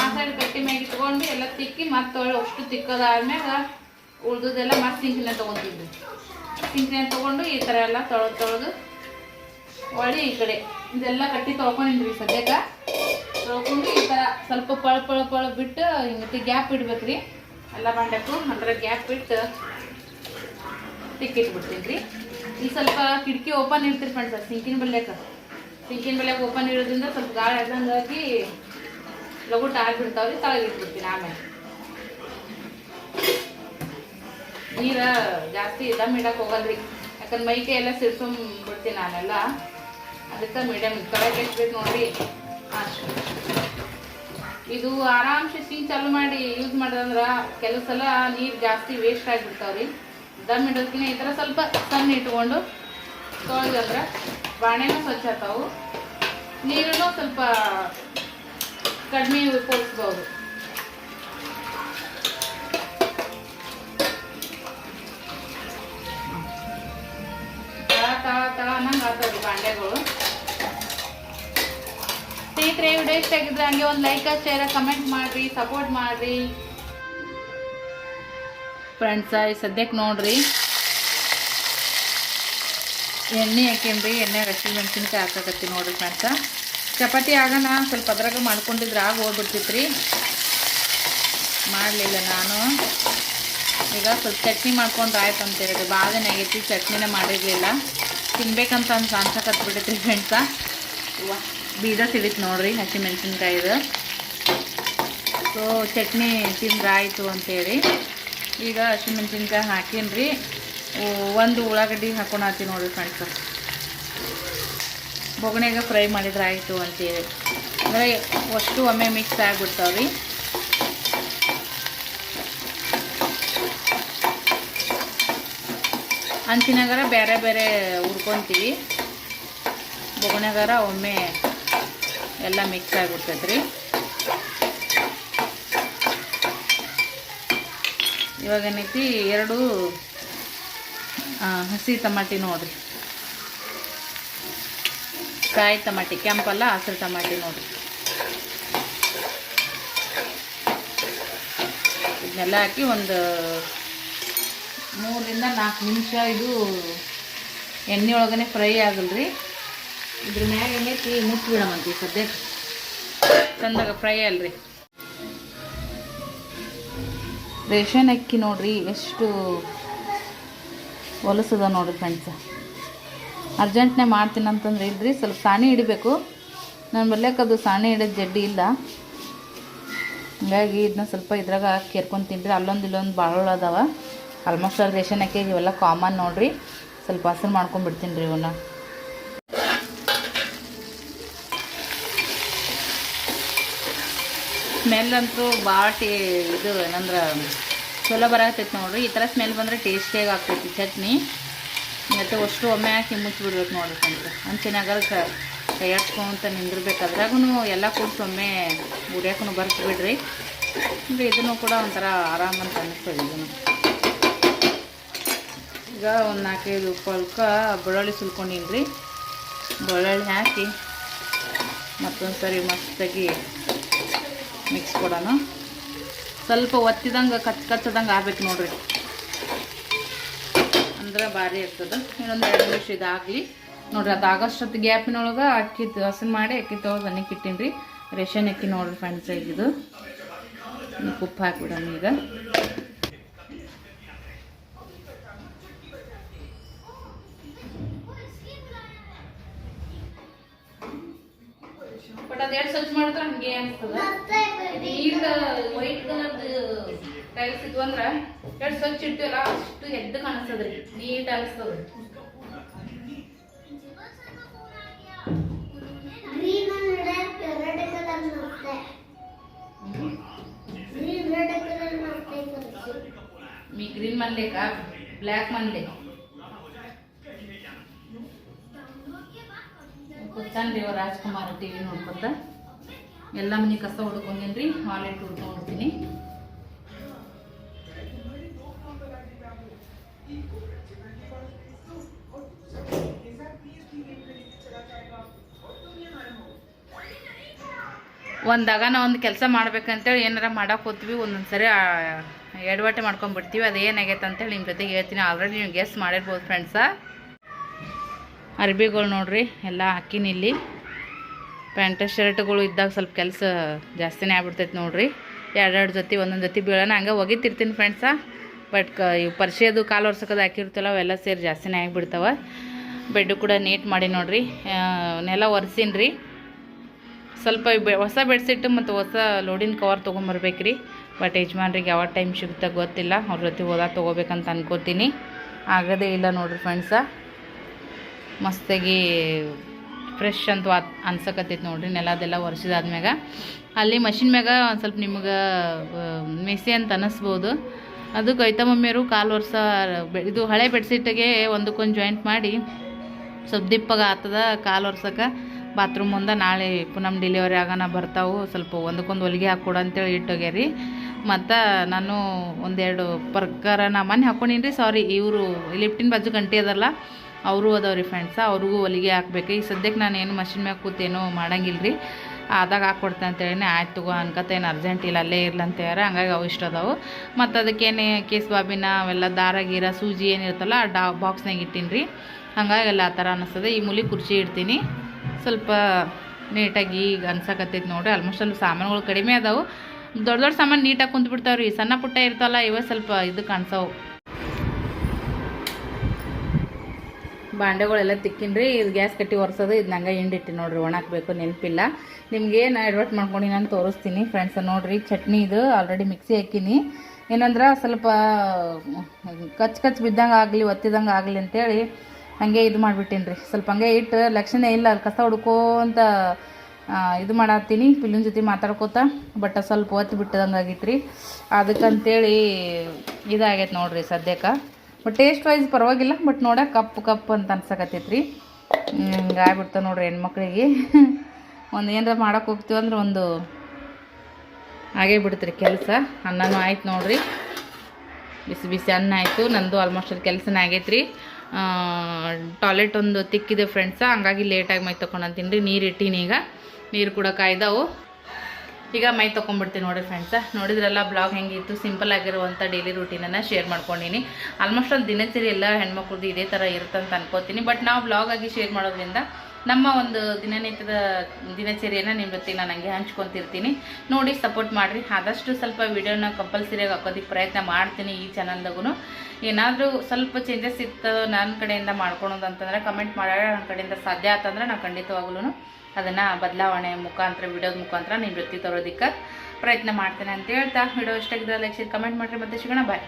ಆ ಸೈಡ್ ಕಟ್ಟಿ ಮ್ಯಾಗ ಇಟ್ಕೊಂಡು ಎಲ್ಲ ತಿಕ್ಕಿ ಮತ್ತೆ ಅಷ್ಟು ತಿಕ್ಕೋದಾದ್ಮ್ಯಾಗ ಉಳ್ದದೆಲ್ಲ ಮತ್ತೆ ಸಿಂಕಿನ ತೊಗೊತೀನಿ ಸಿಂಕಿನ ತೊಗೊಂಡು ಈ ಥರ ಎಲ್ಲ ತೊಳೆದು ತೊಳೆದು ಒಳ್ಳೆ ಈ ಕಡೆ ಇದೆಲ್ಲ ಕಟ್ಟಿ ತೊಳ್ಕೊಂಡಿನ್ರಿ ಸದ್ಯಕ್ಕೆ. ತೊಳ್ಕೊಂಡು ಈ ಥರ ಸ್ವಲ್ಪ ಪಳ ಪಳ ಪಳ ಬಿಟ್ಟು ಹಿಂಗೆ ಗ್ಯಾಪ್ ಇಡ್ಬೇಕ್ರಿ. ಎಲ್ಲ ಬಾಂಡಕ್ಕೂ ಅಂದ್ರೆ ಗ್ಯಾಪ್ ಬಿಟ್ಟು ತಿಕ್ಕಿಟ್ಬಿಡ್ತೀನಿ ರೀ ಈ ಸ್ವಲ್ಪ ಕಿಟಕಿ ಓಪನ್ ಇರ್ತೀರಿ ಫ್ರೆಂಡ್ಸ್ ಸರ್, ಸಿಂಕಿನ ಬಲ್ಯಕ್ಕೆ. ಸಿಂಕಿನ ಬಲ್ಯಕ್ಕೆ ಓಪನ್ ಇರೋದ್ರಿಂದ ಸ್ವಲ್ಪ ಗಾಳಿ ಆದಂಗಾಗಿ ಲಘು ಟಾರ್ ತಳಗೆ ಇಟ್ಬಿಡ್ತೀನಿ ಆಮೇಲೆ. ನೀರ ಜಾಸ್ತಿ ದಮ್ ಇಡಕ್ಕೆ ಹೋಗಲ್ರಿ. ಯಾಕಂದ್ರೆ ಮೈಕೆ ಎಲ್ಲ ಬಿಡ್ತೀನಿ ನಾನೆಲ್ಲ. ಅದಕ್ಕೆ ಮೀಡಿಯಮ್ ಕೆಳಗೆ ಎಷ್ಟು ಬೇಕು ನೋಡ್ರಿ. ಇದು ಆರಾಮ್ಸೆ ಸಿಂಕ್ ಚಾಲು ಮಾಡಿ ಯೂಸ್ ಮಾಡಿದ್ರೆ ಕೆಲವು ಸಲ ನೀರು ಜಾಸ್ತಿ ವೇಸ್ಟ್ ಆಗಿಬಿಡ್ತಾವ್ರಿ. ದಮ್ ಇಡೋದಕ್ಕಿಂತ ಈ ಥರ ಸ್ವಲ್ಪ ಸಣ್ಣ ಇಟ್ಕೊಂಡು ತೊಳೆದಂದ್ರೆ ಬಾಣೆನೂ ಸ್ವಚ್ಛ ಆಗ್ತಾವು. ನೀರನ್ನು ಸ್ವಲ್ಪ ಕಡಿಮೆ ಉಪಯೋಗಿಸ್ಬೋದು. ಬಾಂಡೆಗಳು ಸ್ನೇಹಿತರೆ ವಿಡಿಯೋ ಇಷ್ಟ ಆಗಿದ್ರೆ ಹಂಗೆ ಒಂದು ಲೈಕ್ ಶೇರ್ ಕಮೆಂಟ್ ಮಾಡ್ರಿ ಸಪೋರ್ಟ್ ಮಾಡ್ರಿ. ಫ್ರೆಂಡ್ಸ ಈ ಸದ್ಯಕ್ಕೆ ನೋಡ್ರಿ. ಎಣ್ಣೆ ಹಾಕೇನ್ರಿ ಎಣ್ಣೆ ಹಸಿ ಮೆಣಸಿನ್ಕಾಯಿ ಹಾಕಕತ್ತಿ ನೋಡ್ರಿ ಫ್ರೆಂಡ್ಸ ಚಪಾತಿ ಆಗೋಣ ಸ್ವಲ್ಪ ಅದ್ರಾಗ ಮಾಡ್ಕೊಂಡಿದ್ರೆ ಆಗ ಹೋಗ್ಬಿಡ್ತಿತ್ರಿ. ಮಾಡಲಿಲ್ಲ ನಾನು. ಈಗ ಸ್ವಲ್ಪ ಚಟ್ನಿ ಮಾಡ್ಕೊಂಡು ಆಯ್ತು ಅಂತ ಹೇಳಿದ್ರಿ ಭಾಳ ಆಗೈತಿ, ಚಟ್ನಿನೇ ಮಾಡಿರಲಿಲ್ಲ. ತಿನ್ಬೇಕಂತ ಅಂತ ಅನ್ಸಕತ್ಬಿಟ್ಟೈತ್ರಿ ಫ್ರೆಂಡ್ಸ ವಾ, ಬೀಜ ಸಿಡಿತು ನೋಡ್ರಿ ಹಸಿ ಮೆಣಸಿನ್ಕಾಯಿದು ಸೊ ಚಟ್ನಿ ತಿಂದ್ರೆ ಆಯಿತು ಅಂತೇಳಿ. ಈಗ ಹಸಿ ಹಾಕೀನಿ ರೀ ಒಂದು ಉಳ್ಳಾಗಡ್ಡಿ ಹಾಕೊಂಡು ಹಾಕ್ತೀನಿ ನೋಡ್ರಿ ಫ್ರೆಂಡ್ಸ ಬೊಗಣೆಗೆ ಫ್ರೈ ಮಾಡಿದ್ರೆ ಆಯಿತು ಅಂತೇಳಿ. ಅಂದರೆ, ಅಷ್ಟು ಒಮ್ಮೆ ಮಿಕ್ಸ್ ಆಗಿಬಿಡ್ತಾವೆ ಅಂಚಿನಾಗಾರ ಬೇರೆ ಬೇರೆ ಹುರ್ಕೊತೀವಿ. ಬೊಗಣೆಗಾರ ಒಮ್ಮೆ ಎಲ್ಲ ಮಿಕ್ಸ್ ಆಗಿಬಿಡ್ತೈತೆ ರೀ ಇವಾಗ ಏನೈತಿ ಎರಡು ಹಸಿ ಟಮಾಟಿ ನೋಡ್ರಿ. ಕಾಯಿ ಟಮಾಟಿ, ಕೆಂಪಲ್ಲ ಹಸಿರು ಟಮಾಟಿ ನೋಡ್ರಿ. ಇದನ್ನೆಲ್ಲ ಹಾಕಿ ಒಂದು ಮೂರರಿಂದ ನಾಲ್ಕು ನಿಮಿಷ ಇದು ಎಣ್ಣೆ ಒಳಗನೆ ಫ್ರೈ ಆಗಲ್ರಿ. ಇದ್ರ ಮ್ಯಾಗ ಟೀ ಮುಚ್ಚಿಬಿಡಮಂತಿ ಸದ್ಯಕ್ಕೆ. ಚಂದಾಗ ಫ್ರೈ ಅಲ್ರಿ. ರೇಷನ್ ಅಕ್ಕಿ ನೋಡ್ರಿ ಎಷ್ಟು ಹೊಲಸದ ನೋಡ್ರಿ ಫ್ರೆಂಡ್ಸ. ಅರ್ಜೆಂಟ್ನೇ ಮಾಡ್ತೀನಿ ಅಂತಂದ್ರೆ ಇಲ್ರಿ, ಸ್ವಲ್ಪ ಸಾಣಿ ಹಿಡಿಬೇಕು ನಾನು ಬರ್ಲಿಕ್ಕೆ ಅದು ಸಾಣಿ ಹಿಡಿದ ಜಡ್ಡಿ ಇಲ್ಲ. ಹಂಗಾಗಿ ಇದನ್ನ ಸ್ವಲ್ಪ ಇದ್ರಾಗ ಕೇರ್ಕೊಂತೀನಿ ರೀ ಅಲ್ಲೊಂದು ಇಲ್ಲೊಂದು ಭಾಳ ಅದಾವ. ಆಲ್ಮೋಸ್ಟ್ ಅಲ್ಲಿ ರೇಷನ್ ಅಕ್ಕಿ ಇವೆಲ್ಲ ಕಾಮನ್ ನೋಡಿರಿ. ಸ್ವಲ್ಪ ಹಸರು ಮಾಡ್ಕೊಂಡ್ಬಿಡ್ತೀನಿ ರೀ ಇವನ್ನ ಸ್ಮೆಲ್ ಅಂತೂ ಭಾಳ ಟೇ ಇದು ಏನಂದ್ರೆ ಚಲೋ ಬರತ್ತೈತೆ ನೋಡ್ರಿ. ಈ ಥರ ಸ್ಮೆಲ್ ಬಂದರೆ ಟೇಸ್ಟಿಯಾಗಿ ಆಗ್ತೈತಿ ಚಟ್ನಿ. ಮತ್ತು ಅಷ್ಟು ಒಮ್ಮೆ ಹಾಕಿ ಮುಚ್ಚಿಬಿಡ್ಬೇಕು ನೋಡ್ರಿ ಅಂದ್ರೆ ಅಂಚಿನಾಗಲ್ ನಿಂದಿರ್ಬೇಕು. ಅದ್ರಾಗೂ ಎಲ್ಲ ಕೂಡ್ಸಿ ಒಮ್ಮೆ ಉರಿಯಾಕೂ ಬರ್ತು ಬಿಡ್ರಿ. ಅಂದರೆ ಇದನ್ನು ಕೂಡ ಒಂಥರ ಆರಾಮ ಅಂತ ಅನ್ನಿಸ್ತದೆ ಇದನ್ನು. ಒಂದು ನಾಲ್ಕೈದು ಪಲ್ಕ ಬೆಳ್ಳುಳ್ಳಿ ಸುಲ್ಕೊಂಡಿನಿ ರೀ ಬೆಳ್ಳುಳ್ಳಿ ಹಾಕಿ ಮತ್ತೊಂದು ಸರಿ ಮಸ್ತಾಗಿ ಮಿಕ್ಸ್ ಕೊಡೋಣ. ಸ್ವಲ್ಪ ಒತ್ತಿದಂಗೆ, ಕಚ್ ಕಚ್ಚದಂಗೆ ಆಗ್ಬೇಕು ನೋಡ್ರಿ. ಅಂದ್ರೆ ಭಾರಿ ಇರ್ತದೆ. ಇನ್ನೊಂದು ಎರಡು ನಿಮಿಷ ಇದಾಗಲಿ. ನೋಡ್ರಿ, ಅದು ಆಗಷ್ಟೊತ್ತು ಗ್ಯಾಪಿನೊಳಗೆ ಅಕ್ಕಿ ಹಸನ್ ಮಾಡಿ ಅಕ್ಕಿ ತೊಗೊಳಗೆ ಅನ್ನಕ್ಕೆ ಇಟ್ಟಿನಿ ರೀ ರೇಷನ್ ಅಕ್ಕಿ ನೋಡ್ರಿ ಫ್ರೆಂಡ್ಸ್ ಇದು. ಉಪ್ಪು ಹಾಕ್ಬಿಡೋಣ ಈಗ. ಬಟ್ ಅದೆರಡು ಸ್ವಚ್ಛ ಮಾಡಿದ್ರೆ ಹಂಗೆ ಅನ್ಸ್ತದ. ನೀಟ್ ವೈಟ್ ಕಲರ್ದು ಟೈಲ್ಸ್ ಇದ್ವು ಅಂದ್ರ ಎರಡು ಸ್ವಚ್ಛ ಇಟ್ಟಿವಲ್ಲ ಅಷ್ಟು ಎದ್ದು ಕಾಣಿಸ್ತದ್ರಿ ನೀಟ್ ಅನಿಸ್ತದ. ಗ್ರೀನ್ ರೆಡ್ ರೆಡ್ ಕಲರ್ ಮತ್ತೆ ಗ್ರೀನ್ ಇವ ರಾಜ್ಕುಮಾರ್ ಟಿವಿ ನೋಡ್ಕೊತ. ಎಲ್ಲ ಮನೆ ಕಸ ಹುಡ್ಕೊಂಡೇನ್ರಿ? ಹಾಲೆಟ್ ಹುಡ್ಕೊಂಡ್ತೀನಿ ಒಂದಾಗ ನಾವು ಒಂದು ಕೆಲಸ ಮಾಡ್ಬೇಕಂತೇಳಿ ಏನಾರ ಮಾಡಕ್ಕೆ ಹೋಗ್ತೀವಿ ಒಂದೊಂದು ಸರಿ ಮಾಡ್ಕೊಂಡ್ಬಿಡ್ತೀವಿ. ಅದು ಏನಾಗೈತೆ ಅಂತೇಳಿ ನಿಮ್ಮ ಜೊತೆಗೆ ಹೇಳ್ತೀನಿ. ಆಲ್ರೆಡಿ ನೀವು ಗೆಸ್ಟ್ ಮಾಡಿರ್ಬೋದು ಫ್ರೆಂಡ್ಸ ಅರ್ಬಿಗಳು ನೋಡ್ರಿ, ಎಲ್ಲ ಹಾಕಿನಿ ಇಲ್ಲಿ. ಪ್ಯಾಂಟ್ ಶರ್ಟ್ಗಳು ಇದ್ದಾಗ ಸ್ವಲ್ಪ ಕೆಲಸ ಜಾಸ್ತಿನೇ ಆಗ್ಬಿಡ್ತೈತೆ ನೋಡ್ರಿ. ಎರಡೆರಡು ಜೊತೆ, ಒಂದೊಂದು ಜೊತೆ ಬೀಳೋಣ. ಹಂಗೆ ಒಗಿತಿರ್ತೀನಿ ಫ್ರೆಂಡ್ಸ ಬಟ್ ಕ, ಇವು ಪರಿಚಯದು ಕಾಲು ವರ್ಷಕ್ಕದು ಹಾಕಿರ್ತಲ್ಲ ಅವೆಲ್ಲ ಸೇರಿ ಜಾಸ್ತಿನೇ ಆಗಿಬಿಡ್ತಾವೆ. ಬೆಡ್ಡು ಕೂಡ ನೀಟ್ ಮಾಡಿ ನೋಡ್ರಿ. ನೆಲ ರೀ. ಸ್ವಲ್ಪ ಹೊಸ ಬೆಡ್ಶೀಟ್ ಮತ್ತು ಹೊಸ ಲೋಡಿನ ಕವರ್ ತೊಗೊಂಬರ್ಬೇಕ್ರಿ. ಬಟ್ ಯಜಮಾನ್ರಿಗೆ ಯಾವ ಟೈಮ್ ಸಿಗುತ್ತೆ ಗೊತ್ತಿಲ್ಲ. ಅವ್ರ ಜೊತೆ ಹೋದಾಗ ತೊಗೋಬೇಕಂತ ಅನ್ಕೋತೀನಿ. ಆಗೋದೇ ಇಲ್ಲ ನೋಡ್ರಿ ಫ್ರೆಂಡ್ಸ ಮಸ್ತಾಗಿ ಫ್ರೆಶ್ ಅಂತ ವಾತ್ ಅನ್ಸಕತ್ತೈತೆ ನೋಡ್ರಿ ನೆಲದೆಲ್ಲ ಒರೆಸಿದಾದ್ಮ್ಯಾಗ. ಅಲ್ಲಿ ಮಷಿನ್ ಮ್ಯಾಗ ಒಂದು ಸ್ವಲ್ಪ ನಿಮ್ಗೆ ಮೆಸಿ ಅಂತ ಅನ್ನಿಸ್ಬೋದು ಅದು ಕೈತ ಮಮ್ಮಿಯರು ಕಾಲು ವರ್ಷ ಇದು ಹಳೆ ಬೆಡ್ಶೀಟಿಗೆ ಒಂದಕ್ಕೊಂದು ಜಾಯಿಂಟ್ ಮಾಡಿ, ಸ್ವಲ್ಪ ದಿಪ್ಪಗ ಆತದ ಕಾಲು ವರ್ಷಕ್ಕೆ ಬಾತ್ರೂಮ್ ಮುಂದೆ ನಾಳೆ ಪುನಃ ಡೆಲಿವರಿ ಆಗೋಣ ಬರ್ತಾವು, ಸ್ವಲ್ಪ ಒಂದಕ್ಕೊಂದು ಹೊಲಿಗೆ ಹಾಕ್ಕೊಡು ಅಂತೇಳಿ ಇಟ್ಟೋಗ್ಯಾರಿ. ಮತ್ತು ನಾನು ಒಂದೆರಡು ಪ್ರಕಾರ ನಾ ಮನೆ ಹಾಕ್ಕೊಂಡೀನಿ ರೀ ಸಾರಿ ಇವರು ಲಿಫ್ಟಿನ ಬಾಜು ಗಂಟೆ ಅದಲ್ಲ ಅವರು ಅದಾವ್ರಿ ಫ್ರೆಂಡ್ಸ ಅವ್ರಿಗೂ ಹೊಲಿಗೆ ಹಾಕ್ಬೇಕು. ಈಗ ಸದ್ಯಕ್ಕೆ ನಾನು ಏನು ಮಷಿನ್ ಮ್ಯಾಗ ಕೂತೇನು ಮಾಡಂಗಿಲ್ಲ ರೀ ಆದಾಗ ಹಾಕ್ಕೊಡ್ತೇನೆ ಅಂತೇಳಿ ಆಯ್ತು ತಗೋ ಅನ್ಕತೇನು ಅರ್ಜೆಂಟ್ ಇಲ್ಲ, ಅಲ್ಲೇ ಇರ್ಲಿ ಅಂತ ಹೇಳ್ಯಾರ. ಹಂಗಾಗಿ ಅವು ಇಷ್ಟ ಅದಾವು. ಮತ್ತು ಅದಕ್ಕೇನೆ ಕೇಸ್ ಬಾಬಿನ ಅವೆಲ್ಲ ದಾರ, ಗೀರ, ಸೂಜಿ ಏನಿರುತ್ತಲ್ಲ ಡಾ ಬಾಕ್ಸ್ನಾಗ ಇಟ್ಟೀನಿ ರೀ ಹಂಗಾಗಿ ಎಲ್ಲ ಆ ಥರ ಅನ್ನಿಸ್ತದೆ ಈ ಮೂಲಿ ಕುರ್ಚಿ ಇಡ್ತೀನಿ. ಸ್ವಲ್ಪ ನೀಟಾಗಿ ಈಗ ಅನ್ಸಕತ್ತೈತೆ ನೋಡಿರಿ. ಆಲ್ಮೋಸ್ಟ್ ಅಲ್ಲಿ ಸಾಮಾನುಗಳು ಕಡಿಮೆ ಅದಾವು. ದೊಡ್ಡ ದೊಡ್ಡ ಸಾಮಾನು ನೀಟಾಗಿ ಕುಂತ್ಬಿಡ್ತಾವ್ರಿ. ಸಣ್ಣ ಪುಟ್ಟ ಇರ್ತಲ್ಲ, ಇವ ಸ್ವಲ್ಪ ಇದು ಕಾಣ್ಸವು. ಬಾಂಡೆಗಳೆಲ್ಲ ತಿಕ್ಕಿನ್ರಿ, ಇದು ಗ್ಯಾಸ್ ಕಟ್ಟಿ ಒರೆಸೋದು ಇದು ನಂಗೆ ಹಿಂಡಿಟ್ಟಿ ನೋಡ್ರಿ, ಒಣಾಕಬೇಕು, ನೆನಪಿಲ್ಲ. ನಿಮ್ಗೆ ಏನು ಅಡ್ವರ್ಟ್ ಮಾಡ್ಕೊಂಡು ನಾನು ತೋರಿಸ್ತೀನಿ ಫ್ರೆಂಡ್ಸ್ ನೋಡ್ರಿ, ಚಟ್ನಿ ಇದು ಆಲ್ರೆಡಿ ಮಿಕ್ಸಿ ಹಾಕಿನಿ. ಏನಂದ್ರೆ ಸ್ವಲ್ಪ, ಕಚ್ ಕಚ್ ಬಿದ್ದಂಗೆ ಆಗಲಿ, ಒತ್ತಿದಂಗೆ ಆಗಲಿ ಅಂತೇಳಿ ಹಂಗೆ ಇದು ಮಾಡಿಬಿಟ್ಟೀನಿ ರೀ ಸ್ವಲ್ಪ ಹಂಗೆ ಇಟ್ಟು ಲಕ್ಷಣ ಇಲ್ಲ ಅಲ್ಲಿ ಕಸ ಹುಡ್ಕೋಂತ ಇದು ಮಾಡತ್ತೀನಿ, ಪಿಲ್ಲಿನ ಜೊತೆ ಮಾತಾಡ್ಕೋತ, ಬಟ್ ಸ್ವಲ್ಪ ಒತ್ತಿ ಬಿಟ್ಟದಂಗೆ ಆಗಿತ್ತು ರೀ ಅದಕ್ಕಂತೇಳಿ ಇದಾಗೈತೆ ನೋಡ್ರಿ ಸದ್ಯಕ್ಕೆ. ಬಟ್ ಟೇಸ್ಟ್ ವೈಸ್ ಪರವಾಗಿಲ್ಲ ಬಟ್ ನೋಡ ಕಪ್ ಕಪ್ ಅಂತ ಅನ್ಸಕತ್ತೈತೆ ರೀ ಹಿಂಗೆ ಆಗ್ಬಿಡ್ತಾವೆ ನೋಡ್ರಿ ಹೆಣ್ಮಕ್ಳಿಗೆ. ಒಂದು ಏನಾರ ಮಾಡೋಕೆ ಹೋಗ್ತೀವಿ ಅಂದ್ರೆ ಒಂದು ಆಗೇ ಬಿಡ್ತೀರಿ ಕೆಲಸ. ಅನ್ನನೂ ಆಯ್ತು ನೋಡ್ರಿ. ಬಿಸಿ ಬಿಸಿ ಅನ್ನ ಆಯಿತು, ನಂದು ಆಲ್ಮೋಸ್ಟ್ ಅಲ್ಲಿ ಕೆಲಸನೇ ಆಗೈತ್ರಿ. ಟಾಯ್ಲೆಟ್ ಒಂದು ತಿಕ್ಕಿದೆ ಫ್ರೆಂಡ್ಸ ಹಂಗಾಗಿ ಲೇಟಾಗಿ ಮೈ ತೊಗೊಂಡಂತೀನಿ ರೀ, ನೀರು ಇಟ್ಟೀನಿ ಈಗ. ನೀರು ಕೂಡ ಕಾಯ್ದವು. ಈಗ ಮೈ ತೊಗೊಂಡ್ಬಿಡ್ತೀನಿ ನೋಡಿ ಫ್ರೆಂಡ್ಸ ನೋಡಿದ್ರಲ್ಲ ಬ್ಲಾಗ್ ಹೆಂಗಿತ್ತು? ಸಿಂಪಲ್ ಆಗಿರುವಂಥ ಡೈಲಿ ರೂಟೀನನ್ನು ಶೇರ್ ಮಾಡ್ಕೊಂಡಿನಿ. ಆಲ್ಮೋಸ್ಟ್ ಒಂದು ದಿನಚರಿ ಎಲ್ಲ ಹೆಣ್ಮಕ್ಳದ್ದು ಇದೇ ಥರ ಇರುತ್ತಂತ ಅನ್ಕೋತೀನಿ. ಬಟ್ ನಾವು ಬ್ಲಾಗ್ ಆಗಿ ಶೇರ್ ಮಾಡೋದ್ರಿಂದ ನಮ್ಮ ಒಂದು ದಿನನಿತ್ಯದ ದಿನಚರಿಯನ್ನು ನಿಮ್ಮ ಜೊತೆ ನಾನು ಹಂಗೆ ಹಂಚ್ಕೊತಿರ್ತೀನಿ. ನೋಡಿ ಸಪೋರ್ಟ್ ಮಾಡಿರಿ. ಆದಷ್ಟು ಸ್ವಲ್ಪ ವಿಡಿಯೋನ ಕಂಪಲ್ಸರಿಯಾಗಿ ಹಾಕೋದಕ್ಕೆ ಪ್ರಯತ್ನ ಮಾಡ್ತೀನಿ ಈ ಚಾನಲ್ದಾಗೂ ಏನಾದರೂ ಸ್ವಲ್ಪ ಚೇಂಜಸ್ ಇತ್ತು ನನ್ನ ಕಡೆಯಿಂದ ಮಾಡ್ಕೊಳೋದು ಅಂತಂದರೆ ಕಮೆಂಟ್ ಮಾಡೋಣ ನನ್ನ ಕಡೆಯಿಂದ ಸಾಧ್ಯ ಆತಂದ್ರೆ ನಾನು ಖಂಡಿತವಾಗ್ಲೂ ಅದನ್ನು ಬದಲಾವಣೆ ಮುಖಾಂತರ, ವಿಡಿಯೋದ ಮುಖಾಂತರ ಜೊತೆ ತರೋದಕ್ಕೆ ಪ್ರಯತ್ನ ಮಾಡ್ತೇನೆ ಅಂತ ಹೇಳ್ತಾ. ವಿಡಿಯೋ ಇಷ್ಟ ಆಗಿದ್ರೆ ಲೈಕ್ ಕಮೆಂಟ್ ಮಾಡಿರಿ. ಮತ್ತೆ ಸಿಗೋಣ. ಬಾಯ್